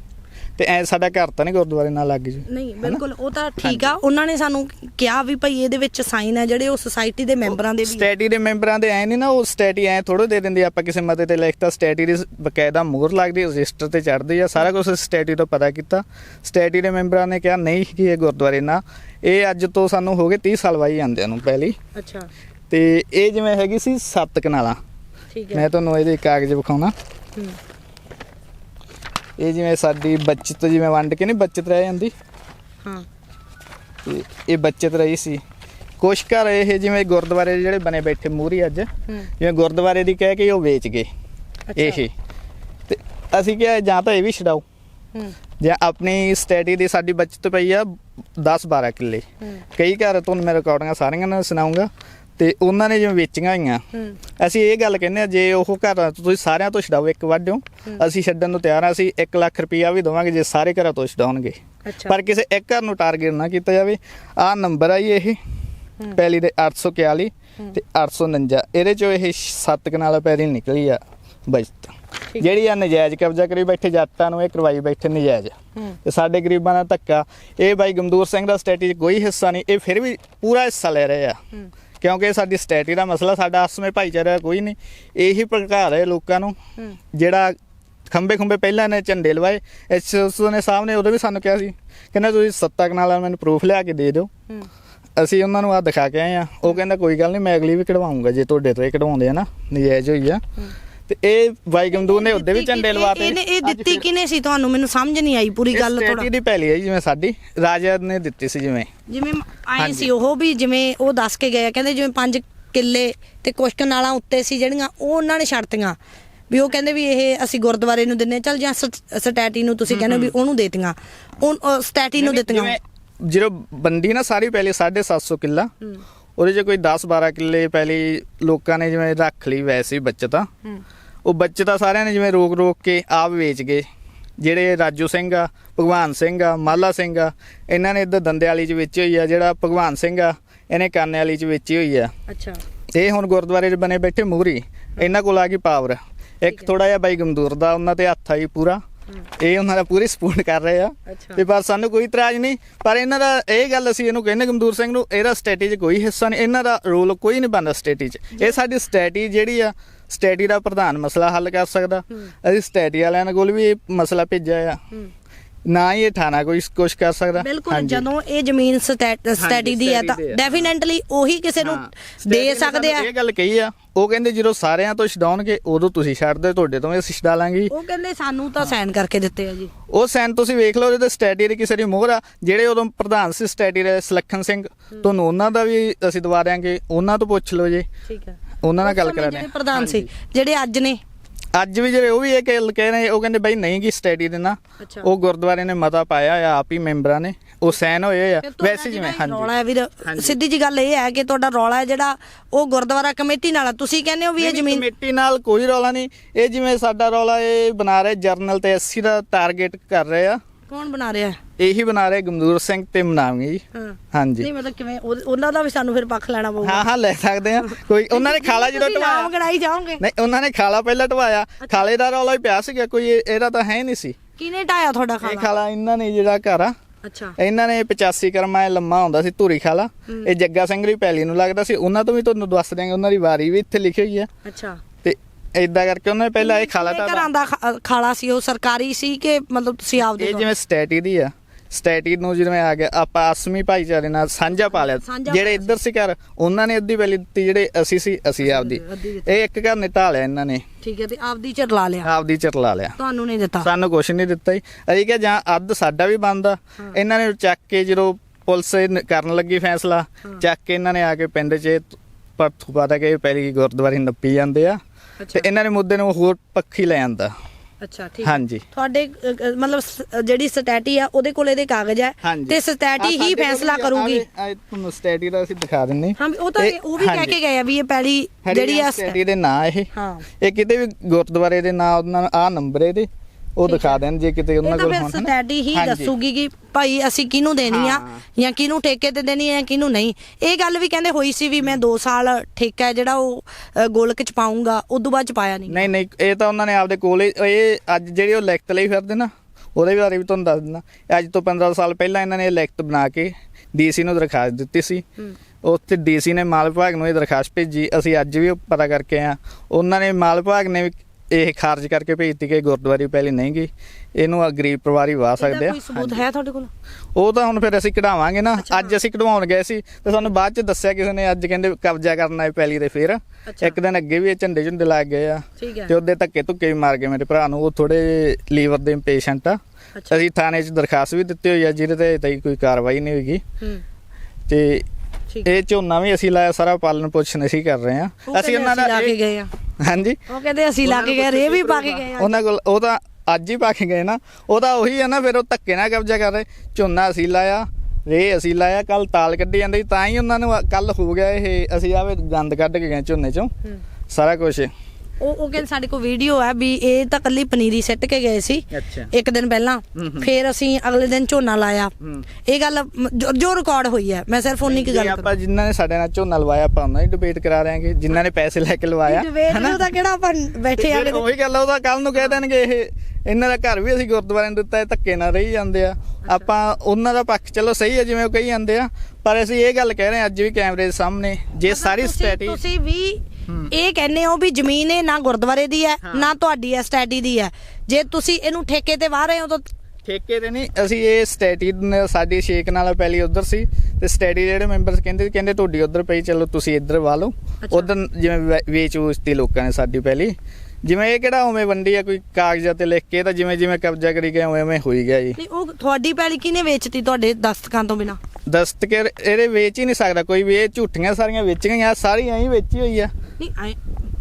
ਤੇ ਐ ਸਾਡਾ ਘਰ ਤਾਂ ਨਹੀਂ ਗੁਰਦੁਆਰੇ ਨਾਲ ਲੱਗ ਜੂ। ਨਹੀਂ ਬਿਲਕੁਲ ਉਹ ਤਾਂ ਠੀਕ ਆ। ਉਹਨਾਂ ਨੇ ਸਾਨੂੰ ਕਿਹਾ ਵੀ ਭਾਈ ਇਹਦੇ ਵਿੱਚ ਸਾਈਨ ਹੈ ਜਿਹੜੇ ਉਹ ਸੁਸਾਇਟੀ ਦੇ ਮੈਂਬਰਾਂ ਦੇ ਵੀ ਸਟੇਟੀ ਦੇ ਮੈਂਬਰਾਂ ਦੇ ਐ ਨਹੀਂ ਨਾ ਉਹ ਸਟੇਟੀ ਐ ਥੋੜੋ ਦੇ ਦਿੰਦੀ ਆ, ਆਪਾਂ ਕਿਸੇ ਮਤੇ ਤੇ ਲਿਖਤਾ ਸਟੇਟੀ ਦੀ ਬਕਾਇਦਾ ਮੋਹਰ ਲੱਗਦੀ ਰਜਿਸਟਰ ਤੇ ਚੜਦੀ ਆ। ਸਾਰਾ ਕੁਝ ਸਟੇਟੀ ਤੋਂ ਪਤਾ ਕੀਤਾ। ਸਟੇਟੀ ਦੇ ਮੈਂਬਰਾਂ ਨੇ ਕਿਹਾ ਨਹੀਂ ਕਿ ਇਹ ਗੁਰਦੁਆਰੇ ਨਾ। ਇਹ ਅੱਜ ਤੋਂ ਸਾਨੂੰ ਹੋ ਗਏ 30 ਸਾਲ ਵਾਈ ਜਾਂਦਿਆਂ ਨੂੰ ਪਹਿਲੀ। ਅੱਛਾ। ਤੇ ਇਹ ਜਿਵੇਂ ਹੈਗੀ ਸੀ ਸੱਤ ਕਨਾਲਾਂ। ਠੀਕ ਹੈ। ਮੈਂ ਤੁਹਾਨੂੰ ਇਹਦੇ ਕਾਗਜ਼ ਵਿਖਾਉਣਾ। ਹੂੰ। ਇਹ ਜਿਵੇਂ ਸਾਡੀ ਬੱਚਤ ਜਿਵੇਂ ਵੰਡ ਕੇ ਨਹੀਂ ਬੱਚਤ ਰਹਿ ਜਾਂਦੀ? ਹਾਂ। ਤੇ ਇਹ ਬੱਚਤ ਰਹੀ ਸੀ। ਕੁਛ ਘਰ ਇਹ ਜਿਵੇਂ ਗੁਰਦੁਆਰੇ ਜਿਹੜੇ ਬਣੇ ਬੈਠੇ ਮੂਹਰੀ ਅੱਜ ਜਿਵੇਂ ਗੁਰਦੁਆਰੇ ਦੀ ਕਹਿ ਕੇ ਉਹ ਵੇਚ ਗਏ। ਇਹ। ਤੇ ਅਸੀਂ ਕਿਹਾ ਜਾਂ ਤਾਂ ਇਹ ਵੀ ਛਡਾਓ। ਹੂੰ। ਜਾਂ ਆਪਣੀ ਸਟੇਡੀ ਦੀ ਸਾਡੀ ਬੱਚਤ ਪਈ ਆ 10 12 ਕਿੱਲੇ। ਕਈ ਘਰ ਤੁਹਾਨੂੰ ਮੈਂ ਰਿਕਾਰਡਿੰਗਾਂ ਸਾਰੀਆਂ ਨਾਲ ਸੁਣਾਉਂਗਾ ਤੇ ਉਹਨਾਂ ਨੇ ਜਿਵੇਂ ਵੇਚੀਆਂ ਹੋਈਆਂ ਅਸੀਂ ਇਹ ਗੱਲ ਕਹਿੰਦੇ ਆ ਜੇ ਉਹ ਘਰ ਤੁਸੀਂ ਸਾਰਿਆਂ ਤੋਂ ਛਡਾਓ ਇੱਕ ਵਾਢਿਓ ਅਸੀਂ ਛੱਡਣ ਨੂੰ ਤਿਆਰ ਆ ਅਸੀਂ 1 ਲੱਖ ਰੁਪਈਆ ਵੀ ਦਵਾਂਗੇ ਜੇ ਸਾਰੇ ਘਰਾਂ ਤੋਂ ਛਡਾਉਣਗੇ। ਪਰ ਕਿਸੇ ਇੱਕ ਘਰ ਨੂੰ ਟਾਰਗੇਟ ਨਾ ਕੀਤਾ ਜਾਵੇ। ਆਹ ਨੰਬਰ ਆ ਜੀ ਇਹ। ਪਹਿਲੀ ਦੇ 841 ਤੇ 849 ਇਹਦੇ ਚੋਂ ਇਹ 7 ਕਨਾਲਾ ਪੈਰੀ ਨਿਕਲੀ ਆ ਠੀਕ। ਜਿਹੜੀ ਆ ਨਜਾਇਜ਼ ਕਬਜ਼ਾ ਕਰੀ ਬੈਠੇ ਜੱਟਾਂ ਨੂੰ ਇਹ ਕਰਵਾਈ ਬੈਠੇ ਨਜਾਇਜ਼। ਤੇ ਸਾਡੇ ਗਰੀਬਾਂ ਦਾ ਧੱਕਾ। ਇਹ ਬਾਈ ਗਮਦੂਰ ਸਿੰਘ ਦਾ ਸਟੇਟੀ 'ਚ ਕੋਈ ਹਿੱਸਾ ਨਹੀਂ ਇਹ ਫਿਰ ਵੀ ਪੂਰਾ ਹਿੱਸਾ ਲੈ ਰਹੇ ਆ। ਕਿਉਂਕਿ ਇਹ ਸਾਡੀ ਸਟੇਟੀ ਦਾ ਮਸਲਾ ਸਾਡਾ ਆਸਮੇ ਭਾਈਚਾਰਾ ਕੋਈ ਨਹੀਂ। ਇਹੀ ਭੜਕਾ ਰਹੇ ਲੋਕਾਂ ਨੂੰ ਹੂੰ। ਜਿਹੜਾ ਖੰਬੇ ਖੰਬੇ ਪਹਿਲਾਂ ਨੇ ਝੰਡੇ ਲਵਾਏ ਐਸਐਸਓ ਨੇ ਸਾਹਿਬ ਨੇ ਉਦੋਂ ਵੀ ਸਾਨੂੰ ਕਿਹਾ ਸੀ ਕਹਿੰਦਾ ਤੁਸੀਂ ਸੱਤਾ ਕਨਾਲਾਂ ਮੈਨੂੰ ਪ੍ਰੂਫ ਲਿਆ ਕੇ ਦੇ ਦਿਓ। ਹੂੰ। ਅਸੀਂ ਉਹਨਾਂ ਨੂੰ ਆ ਦਿਖਾ ਕੇ ਆਏ ਆ ਉਹ ਕਹਿੰਦਾ ਕੋਈ ਗੱਲ ਨਹੀਂ ਮੈਂ ਅਗਲੀ ਵੀ ਕਢਵਾਉਂਗਾ ਜੇ ਤੁਹਾਡੇ ਤੋਂ ਇਹ ਕਢਵਾਉਂਦੇ ਆ ਨਾ ਨਜਾਇਜ਼ ਹੋਈ ਆ। ਤੇ ਇਹ ਬਾਈ ਗਮਦੂਰ ਨੇ ਉਹਦੇ ਵੀ ਝੰਡੇ ਲਵਾਤੇ ਇਹਨੇ ਇਹ ਦਿੱਤੀ ਕਿਨੇ ਸੀ ਤੁਹਾਨੂੰ? ਮੈਨੂੰ ਸਮਝ ਨਹੀਂ ਆਈ ਪੂਰੀ ਗੱਲ ਥੋੜਾ ਦੀ ਪਹਿਲੀ ਹੈ ਜਿਵੇਂ ਸਾਡੀ ਰਾਜਾ ਨੇ ਦਿੱਤੀ ਸੀ ਜਿਵੇਂ। ਜਿਵੇਂ ਆਏ। ਸੀ ਉਹ ਵੀ ਜਿਵੇਂ ਉਹ ਦੱਸ ਕੇ ਗਏ ਕਹਿੰਦੇ ਜਿਵੇਂ 5 ਕਿੱਲੇ ਤੇ ਕੁਛ ਕਨਾਲਾਂ ਉੱਤੇ ਸੀ ਜਿਹੜੀਆਂ ਉਹ ਉਹਨਾਂ ਨੇ ਛੱਡਤੀਆਂ। ਵੀ ਉਹ ਕਹਿੰਦੇ ਵੀ ਇਹ ਅਸੀਂ ਗੁਰਦੁਆਰੇ ਨੂੰ ਦਿੰਨੇ ਚੱਲ ਜਾਂ ਸਟ- ਸਟੈਟੀ ਨੂੰ ਤੁਸੀਂ ਕਹਿੰਦੇ ਵੀ ਉਹਨੂੰ ਦੇਤੀਆਂ। ਉਹ ਸਟੈਟੀ ਨੂੰ ਦਿੱਤੀਆਂ। ਜਦੋਂ ਬੰਦੀ ਨਾ ਸਾਰੀ ਪਹਿਲੇ 750 ਕਿੱਲਾ ਉਹਦੇ 'ਚ ਕੋਈ 10 12 ਕਿੱਲੇ ਪਹਿਲੇ ਲੋਕਾਂ ਨੇ ਜਿਵੇਂ ਰੱਖ ਲਈ ਵੈਸੇ ਹੀ ਬੱਚਤ ਆ। ਹੂੰ। ਉਹ ਬੱਚਤ ਆ ਸਾਰਿਆਂ ਨੇ ਜਿਵੇਂ ਰੋਕ ਰੋਕ ਕੇ ਆਪ ਵੇਚ ਗਏ। ਜਿਹੜੇ ਰਾਜੂ ਸਿੰਘ ਆ ਭਗਵਾਨ ਸਿੰਘ ਆ ਮਾਲਾ ਸਿੰਘ ਆ ਇਹਨਾਂ ਨੇ ਇੱਧਰ ਦੰਦੇ ਵਾਲੀ ਚ ਵੇਚੀ ਹੋਈ ਆ ਜਿਹੜਾ ਭਗਵਾਨ ਸਿੰਘ ਆ ਇਹਨੇ ਕਾਨੇ ਵਾਲੀ ਚ ਵੇਚੀ ਹੋਈ ਆ। ਅੱਛਾ। ਇਹ ਹੁਣ ਗੁਰਦੁਆਰੇ 'ਚ ਬਣੇ ਬੈਠੇ ਮੂਹਰੀ। ਇਹਨਾਂ ਕੋਲ ਆ ਗਈ ਪਾਵਰ। ਇੱਕ ਥੋੜਾ ਜਿਹਾ ਬਾਈ ਗਮਦੂਰ ਦਾ ਉਹਨਾਂ ਤੇ ਹੱਥ ਆਈ ਪੂਰਾ। ਇਹ ਉਹਨਾਂ ਦਾ ਪੂਰੀ ਸਪੋਰਟ ਕਰ ਰਹੇ ਆ। ਤੇ ਪਰ ਸਾਨੂੰ ਕੋਈ ਇਤਰਾਜ਼ ਨਹੀਂ। ਪਰ ਇਹਨਾਂ ਦਾ ਇਹ ਗੱਲ ਅਸੀਂ ਇਹਨੂੰ ਕਹਿੰਦੇ ਗਮਦੂਰ ਸਿੰਘ ਨੂੰ ਇਹਦਾ ਸਟੇਟੀ 'ਚ ਕੋਈ ਹਿੱਸਾ ਨਹੀਂ। ਇਹਨਾਂ ਦਾ ਰੋਲ ਕੋਈ ਨਹੀਂ ਬਣਦਾ ਸਟੇਟੀ 'ਚ। ਇਹ ਸਾਡੀ ਸਟੇਟੀ ਜਿਹੜੀ ਆ ਸਟੇਟੀ ਦਾ ਪ੍ਰਧਾਨ ਮਸਲਾ ਹੱਲ ਕਰ ਸਕਦਾ। ਅਸੀਂ ਸਟੇਟੀ ਵਾਲਿਆਂ ਕੋਲ ਵੀ ਇਹ ਮਸਲਾ ਭੇਜਿਆ ਆ। ਨਾ ਹੀ ਇਹ ਥਾਣਾ ਕੋਈ ਕੁਛ ਕਰ ਸਕਦਾ। ਬਿਲਕੁਲ। ਜਦੋਂ ਇਹ ਜ਼ਮੀਨ ਸਟੈ- ਸਟੈਟੀ ਦੀ ਹੈ ਤਾਂ। ਡੈਫੀਨੈਟਲੀ ਉਹੀ ਕਿਸੇ ਨੂੰ ਦੇ ਸਕਦੇ ਆ। ਸਾਨੂੰ ਇਹ ਗੱਲ ਕਹੀ ਆ ਉਹ ਕਹਿੰਦੇ ਜਦੋਂ ਸਾਰਿਆਂ ਤੋਂ ਛਡਾਉਣਗੇ ਉਦੋਂ ਤੁਸੀਂ ਛੱਡ ਦਿਓ ਤੁਹਾਡੇ ਤੋਂ ਅਸੀਂ ਛਡਾ ਲਾਂਗੇ। ਉਹ ਕਹਿੰਦੇ ਸਾਨੂੰ ਤਾਂ ਸਾਈਨ ਕਰਕੇ ਦਿੱਤੇ ਆ ਜੀ। ਉਹ ਸੈਨ ਤੁਸੀਂ ਵੇਖ ਲਓ ਜਿਹਦੇ ਸਟੈਟੀ ਦੇ ਕਿਸੇ ਦੀ ਮੋਹਰ ਆ ਜਿਹੜੇ ਉਦੋਂ ਪ੍ਰਧਾਨ ਸੀ ਸਟੈਟੀ ਦੇ ਸੁਲੱਖਣ ਸਿੰਘ। ਤੁਹਾਨੂੰ ਉਹਨਾਂ ਦਾ ਵੀ ਅਸੀਂ ਦਵਾ ਦਿਆਂਗੇ ਉਹਨਾਂ ਤੋਂ ਪੁੱਛ ਲਓ ਜੇ। ਠੀਕ ਹੈ ਉਹਨਾਂ ਨਾਲ ਗੱਲ ਜਿਹੜੇ ਪ੍ਰਧਾਨ ਸੀ ਜਿਹੜੇ ਅੱਜ ਨੇ। ਅੱਜ ਵੀ ਜਿਹੜੇ ਉਹ ਵੀ ਇਹ ਕਹਿ ਰਹੇ ਉਹ ਕਹਿੰਦੇ ਬਾਈ ਨਹੀਂ ਗੀ ਸਟੈਟੀ ਦੇ ਨਾ ਅੱਛਾ। ਉਹ ਗੁਰਦੁਆਰੇ ਨੇ ਮਤਾ ਪਾਇਆ ਆ ਆਪ ਹੀ ਮੈਂਬਰਾਂ ਨੇ। ਉਹ ਸਾਈਨ ਹੋਏ ਆ। ਵੈਸੇ ਜਿਵੇਂ ਇਹ ਰੌਲਾ ਹਾਂਜੀ ਹੈ ਵੀਰ ਸਿੱਧੀ ਜੀ ਗੱਲ ਇਹ ਹੈ ਕਿ ਤੁਹਾਡਾ ਰੌਲਾ ਹੈ ਜਿਹੜਾ ਉਹ ਗੁਰਦੁਆਰਾ ਕਮੇਟੀ ਨਾਲ। ਤੁਸੀਂ ਕਹਿੰਦੇ ਹੋ ਵੀ ਇਹ ਜ਼ਮੀਨ ਕਮੇਟੀ ਨਾਲ ਕੋਈ ਰੌਲਾ ਨਹੀਂ। ਇਹ ਜਿਵੇਂ ਸਾਡਾ ਰੌਲਾ ਇਹ ਬਣਾ ਰਹੇ ਜਰਨਲ ਤੇ ਐਸਸੀ ਦਾ ਟਾਰਗੇਟ ਕਰ ਰਹੇ ਆ। ਕੌਣ ਬਣਾ ਰਿਹਾ ਹੈ? ਇਹੀ ਬਣਾ ਰਹੇ ਗਮਦੂਰ ਸਿੰਘ ਤੇ ਮਨਾਵੀਂ ਜੀ। ਹਾਂ। ਹਾਂਜੀ। ਨਹੀਂ ਮਤਲਬ ਕਿਵੇਂ ਉਹ- ਉਹਨਾਂ ਦਾ ਵੀ ਸਾਨੂੰ ਫਿਰ ਪੱਖ ਲੈਣਾ ਪਊਗਾ। ਹਾਂ ਹਾਂ ਲੈ ਸਕਦੇ ਆ ਕੋਈ ਉਹਨਾਂ ਨੇ ਖਾਲਾ ਜਦੋਂ ਤੁਸੀਂ ਨਾਮ ਢਵਾਇਆ ਗਣਾਈ ਜਾਓਗੇ। ਨਹੀਂ ਉਹਨਾਂ ਨੇ ਖਾਲਾ ਪਹਿਲਾਂ ਢਵਾਇਆ। ਖਾਲੇ ਦਾ ਰੌਲਾ ਹੀ ਪਿਆ ਸੀਗਾ ਕੋਈ ਇਹ- ਇਹਦਾ ਤਾਂ ਹੈ ਹੀ ਨਹੀਂ ਸੀ। ਕਿਹਨੇ ਢਾਇਆ ਤੁਹਾਡਾ ਇਹ ਖਾਲਾ? ਖਾਲਾ ਇਹਨਾਂ ਨੇ ਜਿਹੜਾ ਘਰ ਆ। ਅੱਛਾ। ਇਹਨਾਂ ਨੇ 85 ਕਰਮਾ ਇਹ ਲੰਮਾ ਹੁੰਦਾ ਸੀ ਧੂਰੀ ਖਾਲਾ। ਇਹ ਜੱਗਾ ਸਿੰਘ ਦੀ ਪੈਲੀ ਨੂੰ ਲੱਗਦਾ ਸੀ। ਉਹਨਾਂ ਤੋਂ ਵੀ ਤੁਹਾਨੂੰ ਦੱਸ ਦਿਆਂਗੇ ਉਹਨਾਂ ਦੀ ਵਾਰੀ ਵੀ ਇੱਥੇ ਲਿਖੀ ਹੋਈ ਆ ਅੱਛਾ। ਤੇ ਏਦਾਂ ਕਰਕੇ ਉਹਨਾਂ ਨੇ ਪਹਿਲਾਂ ਇਹ ਖਾਲਾ ਘਰਾਂ ਦਾ ਖਾ- ਖਾਲਾ ਸੀ? ਉਹ ਸਰਕਾਰੀ ਸੀ ਕਿ ਮਤਲਬ ਤੁਸੀਂ ਆਪਦੇ ਇਹ ਜਿਵੇਂ ਸਟੈਟੀ ਦੀ ਆ। ਸਟੈਟੀ ਨੂੰ ਜਿਵੇਂ ਆ ਗਿਆ ਆਪਾਂ ਆਸਮੀ ਭਾਈਚਾਰੇ ਨਾਲ ਸਾਂਝਾ ਪਾ ਲਿਆ। ਜਿਹੜੇ ਇੱਧਰ ਸੀ। ਘਰ ਉਹਨਾਂ ਨੇ ਅੱਧੀ ਪਹਿਲੀ ਦਿੱਤੀ ਜਿਹੜੇ ਅਸੀਂ ਸੀ ਅਸੀਂ ਆਪਦੀ। ਇਹ ਇੱਕ ਘਰ ਨੇ ਢਾਹ ਲਿਆ ਇਹਨਾਂ ਨੇ। ਠੀਕ ਹੈ ਤੇ ਆਪਦੀ ਚ ਲਾ ਲਿਆ। ਆਪਦੀ ਚਰਲਾ ਲਿਆ। ਤੁਹਾਨੂੰ ਨਹੀਂ ਦਿੱਤਾ। ਸਾਨੂੰ ਕੁਛ ਨਹੀਂ ਦਿੱਤਾ ਜੀ। ਅਸੀਂ ਕਿਹਾ ਜਾਂ ਅੱਧ ਸਾਡਾ ਵੀ ਬੰਦਾ ਇਹਨਾਂ ਨੇ ਚੱਕ ਕੇ ਜਦੋਂ ਪੁਲਿਸ ਕਰਨ ਲੱਗੀ ਫੈਸਲਾ ਚੱਕ ਕੇ ਇਹਨਾਂ ਨੇ ਆ ਕੇ ਪਿੰਡ 'ਚ ਪਰਥੂ ਪਾਦਾ ਕਿ ਪਹਿਲੀ ਗੁਰਦੁਆਰੇ ਨੱਪੀ ਜਾਂਦੇ ਆ। ਤੇ ਇਹਨਾਂ ਨੇ ਮੁੱਦੇ ਨੂੰ ਹੋਰ ਪੱਖੀ ਲੈ ਆਂਦਾ। ਅੱਛਾ ਠੀਕ ਹਾਂਜੀ। ਤੁਹਾਡੇ ਅ, ਅ, ਮਤਲਬ ਸ- ਜਿਹੜੀ ਸਟੈਟੀ ਆ ਉਹਦੇ ਕੋਲ ਇਹਦੇ ਕਾਗਜ਼ ਹਾਂਜੀ। ਤੇ ਸਟੈਟੀ ਹੀ ਫੈਸਲਾ ਕਰੂਗੀ। ਆ ਤੁਹਾਨੂੰ ਸਟੈਟੀ ਦਾ ਅਸੀਂ ਦਿਖਾ ਦਿੰਨੇ ਹਾਂ। ਵੀ ਉਹ ਤਾਂ ਉਹ ਵੀ ਕਹਿ ਕੇ ਗਏ ਆ ਵੀ ਇਹ ਪਹਿਲੀ ਜਿਹੜੀ ਆ ਸਟੈਟੀ ਦੇ ਨਾਂ ਇਹ। ਹਾਂ। ਇਹ ਕਿਤੇ ਵੀ ਗੁਰਦੁਆਰੇ ਦੇ ਨਾਂ ਉਹਨਾਂ ਆ ਨੰਬਰ ਇਹਦੇ। ਉਹ ਦਿਖਾ ਦੇਣ ਜੇ ਕਿਤੇ ਉਹਨਾਂ ਤਾਂ ਕੋਲ ਹੋਣ ਹਨਾ। ਸਟੈਟੀ ਹੀ। ਦੱਸੂਗੀ ਕਿ ਭਾਈ ਅਸੀਂ ਕਿਹਨੂੰ ਦੇਣੀ ਆ। ਜਾਂ ਕਿਹਨੂੰ ਠੇਕੇ ਤੇ ਦੇਣੀ ਆ ਕਿਹਨੂੰ ਨਹੀਂ ਇਹ ਗੱਲ ਵੀ ਕਹਿੰਦੇ ਹੋਈ ਸੀ ਵੀ ਮੈਂ 2 ਸਾਲ ਠੇਕਾ ਹੈ ਜਿਹੜਾ ਉਹ ਗੋਲਕ ਚ ਪਾਉਂਗਾ ਉਦੋਂ ਬਾਅਦ ਚ ਪਾਇਆ ਨਹੀਂ ਨਹੀਂ ਨਹੀਂ ਇਹ ਤਾਂ ਉਹਨਾਂ ਨੇ ਆਪਦੇ ਕੋਲੇ ਇਹ ਅੱਜ ਜਿਹੜੀ ਉਹ ਲਿਖਤ ਲਈ ਫਿਰਦੇ ਨਾ ਉਹਦੇ ਬਾਰੇ ਵੀ ਤੁਹਾਨੂੰ ਦੱਸ ਦਿੰਦਾ ਅੱਜ ਤੋਂ 15 ਸਾਲ ਪਹਿਲਾਂ ਇਹਨਾਂ ਨੇ ਇਹ ਲਿਖਤ ਬਣਾ ਕੇ ਡੀਸੀ ਨੂੰ ਦਰਖਾਸਤ ਦਿੱਤੀ ਸੀ। ਉੱਥੇ ਡੀਸੀ ਨੇ ਮਾਲ ਵਿਭਾਗ ਨੂੰ ਇਹ ਦਰਖਾਸਤ ਭੇਜੀ ਅਸੀਂ ਅੱਜ ਵੀ ਪਤਾ ਕਰਕੇ ਆ ਉਹਨਾਂ ਨੇ ਮਾਲ ਵਿਭਾਗ ਨੇ ਵੀ ਇਹ ਖਾਰਜ ਕਰਕੇ ਭੇਜਤੀ ਕਿ ਗੁਰਦੁਆਰੇ ਪਹਿਲੇ ਨਹੀਂ ਗਈ। ਇਹਨੂੰ ਆ ਗਰੀਬ ਪਰਿਵਾਰੀ ਵਾਹ ਸਕਦੇ ਆ। ਕੋਈ ਸਬੂਤ ਹੈ ਤੁਹਾਡੇ ਕੋਲ? ਉਹ ਤਾਂ ਹੁਣ ਫਿਰ ਅਸੀਂ ਕਢਾਵਾਂਗੇ ਨਾ। ਅੱਜ ਅਸੀਂ ਕਢਵਾਉਣ ਗਏ ਸੀ ਤੇ ਸਾਨੂੰ ਬਾਅਦ ਚ ਦੱਸਿਆ ਕਿਸੇ ਨੇ ਅੱਜ ਕਹਿੰਦੇ ਕਬਜ਼ਾ ਕਰਨਾ ਹੈ ਪੈਲੀ ਦੇ ਫਿਰ। ਇੱਕ ਦਿਨ ਅੱਗੇ ਵੀ ਇਹ ਝੰਡੇ ਝੁੰਡੇ ਲੱਗ ਗਏ ਆ ਤੇ ਉਹਦੇ ਧੱਕੇ ਧੁੱਕੇ ਵੀ ਮਾਰ ਗਏ ਮੇਰੇ ਭਰਾ ਨੂੰ। ਉਹ ਥੋੜੇ ਲੀਵਰ ਦੇ ਪੇਸ਼ੈਂਟ ਆ। ਅਸੀਂ ਥਾਣੇ 'ਚ ਦਰਖਾਸਤ ਵੀ ਦਿੱਤੀ ਹੋਈ ਆ ਜਿਹਦੇ ਤੇ ਅਜੇ ਕੋਈ ਕਾਰਵਾਈ ਨਹੀਂ ਹੋਈਗੀ ਤੇ ਇਹ ਝੋਨਾ ਵੀ ਅਸੀਂ ਲਾਇਆ ਸਾਰਾ ਪਾਲਣ ਪੋਸ਼ਣ ਅਸੀਂ ਕਰ ਰਹੇ ਆ। ਅਸੀਂ ਉਹਨਾਂ ਦਾ ਲਾ ਕੇ ਗਏ ਆ। ਹਾਂਜੀ। ਉਹ ਕਹਿੰਦੇ ਅਸੀਂ ਲਾ ਕੇ ਗਏ ਰੇ ਵੀ ਪਾ ਕੇ ਗਏ ਆ। ਉਹਨਾਂ ਕੋਲ ਉਹ ਤਾਂ ਅੱਜ ਹੀ ਪਾ ਕੇ ਗਏ ਨਾ। ਉਹ ਤਾਂ ਉਹੀ ਆ ਨਾ ਫਿਰ ਉਹ ਧੱਕੇ ਨਾਲ ਕਬਜ਼ਾ ਕਰ ਰਹੇ। ਝੋਨਾ ਅਸੀਂ ਲਾਇਆ ਰੇ ਅਸੀਂ ਲਾਇਆ ਕੱਲ ਤਾਲ ਕੱਢੀ ਜਾਂਦੇ ਸੀ, ਤਾਂ ਹੀ ਉਹਨਾਂ ਨੂੰ ਕੱਲ ਹੋ ਗਿਆ ਇਹ ਅਸੀਂ ਆਵੇ ਗੰਦ ਕੱਢ ਕੇ ਗਏ ਝੋਨੇ ਚੋਂ। ਹੂੰ। ਸਾਰਾ ਕੁਝ ਉਹ ਉਹ ਕਹਿੰਦੇ ਸਾਡੇ ਕੋਲ ਵੀਡੀਓ ਹੈ ਵੀ ਇਹ ਤਾਂ ਕੱਲੀ ਪਨੀਰੀ ਸਿੱਟ ਕੇ ਗਏ ਸੀ। ਅੱਛਾ। ਇੱਕ ਦਿਨ ਪਹਿਲਾਂ। ਫਿਰ ਅਸੀਂ ਅਗਲੇ ਦਿਨ ਝੋਨਾ ਲਾਇਆ। ਇਹ ਗੱਲ ਜੋ- ਜੋ ਰਿਕਾਰਡ ਹੋਈ ਹੈ। ਮੈਂ ਸਿਰਫ ਉਨੀ ਕੀ ਗੱਲ ਆਪਾਂ ਜਿਨ੍ਹਾਂ ਨੇ ਸਾਡੇ ਨਾਲ ਝੋਨਾ ਲਵਾਇਆ ਆਪਾਂ ਉਹਨਾਂ ਹੀ ਡਿਬੇਟ ਕਰਾ ਰਹੇ ਹਾਂਗੇ ਜਿਨ੍ਹਾਂ ਨੇ ਪੈਸੇ ਲੈ ਕੇ ਲਵਾਇਆ ਡਿਬੇਟ ਨੂੰ ਤਾਂ ਕਿਹੜਾ ਆਪਾਂ ਬੈਠੇ ਆ ਫਿਰ ਉਹੀ ਗੱਲ ਆ ਉਹਦਾ ਕੱਲ ਨੂੰ ਕਹਿ ਦੇਣਗੇ ਇਹ। ਇਹਨਾਂ ਦਾ ਘਰ ਵੀ ਅਸੀਂ ਗੁਰਦੁਆਰੇ ਨੂੰ ਦਿੱਤਾ ਇਹ ਧੱਕੇ ਨਾਲ ਰਹੀ ਜਾਂਦੇ ਆ। ਆਪਾਂ ਉਹਨਾਂ ਦਾ ਪੱਖ ਚਲੋ ਸਹੀ ਹੈ ਜਿਵੇਂ ਉਹ ਕਹੀ ਜਾਂਦੇ ਆ। ਪਰ ਅਸੀਂ ਇਹ ਗੱਲ ਕਹਿ ਰਹੇ ਹਾਂ ਅੱਜ ਵੀ ਕੈਮਰੇ ਦੇ ਸਾਹਮਣੇ ਜੇ ਸਾਰੀ ਤੁਸੀਂ- ਸਟੈਟੀ ਤੁਸੀਂ ਵੀ ਇਹ ਕਹਿੰਦੇ ਹੋ ਵੀ ਜ਼ਮੀਨ ਇਹ ਨਾ ਗੁਰਦੁਆਰੇ ਦੀ ਹੈ ਨਾ ਤੁਹਾਡੀ ਹੈ ਸਟੈਡੀ ਦੀ ਹੈ। ਜੇ ਤੁਸੀਂ ਇਹਨੂੰ ਠੇਕੇ ਤੇ ਵਾਹ ਰਹੇ ਹੋ ਤਾਂ ਠੇਕੇ ਤੇ ਨਹੀਂ ਅਸੀਂ ਇਹ ਸਟੈਟੀ ਸਾਡੀ ਸ਼ੇਕ ਨਾਲ ਪਹਿਲੀ ਉਧਰ ਸੀ ਤੇ ਸਟੈਡੀ ਜਿਹੜੇ ਮੈਂਬਰਸ ਕਹਿੰਦੇ ਕਹਿੰਦੇ ਤੁਹਾਡੀ ਉਧਰ ਪਈ ਚਲੋ ਤੁਸੀਂ ਇੱਧਰ ਵਾ ਲਓ। ਉਧਰ ਜਿਵੇਂ ਵੇਚ ਉਸਤੀ ਲੋਕਾਂ ਨੇ ਸਾਡੀ ਪਹਿਲੀ। ਜਿਵੇਂ ਇਹ ਕਿਹੜਾ ਉਵੇਂ ਵੰਡੀ ਆ ਕੋਈ ਕਾਗਜ਼ਾਂ ਤੇ ਲਿਖ ਕੇ ਤਾਂ ਜਿਵੇਂ ਜਿਵੇਂ ਕਬਜ਼ਾ ਕਰੀ ਗਏ ਉਵੇਂ ਉਵੇਂ ਹੋਈ ਗਿਆ ਜੀ। ਨਹੀਂ ਉਹ ਤੁਹਾਡੀ ਪੈਲੀ ਕਿਹਨੇ ਵੇਚਤੀ ਤੁਹਾਡੇ ਦਸਤਕਾਂ ਤੋਂ ਬਿਨਾ? ਦਸਤਕੇ ਇਹਦੇ ਵੇਚ ਹੀ ਨਹੀਂ ਸਕਦਾ ਕੋਈ ਵੀ ਇਹ ਝੂਠੀਆਂ ਸਾਰੀਆਂ ਵੇਚ ਗਈਆਂ ਸਾਰੀਆਂ ਹੀ ਵੇਚੀ ਹੋਈ ਆ। ਨਹੀਂ ਐਂ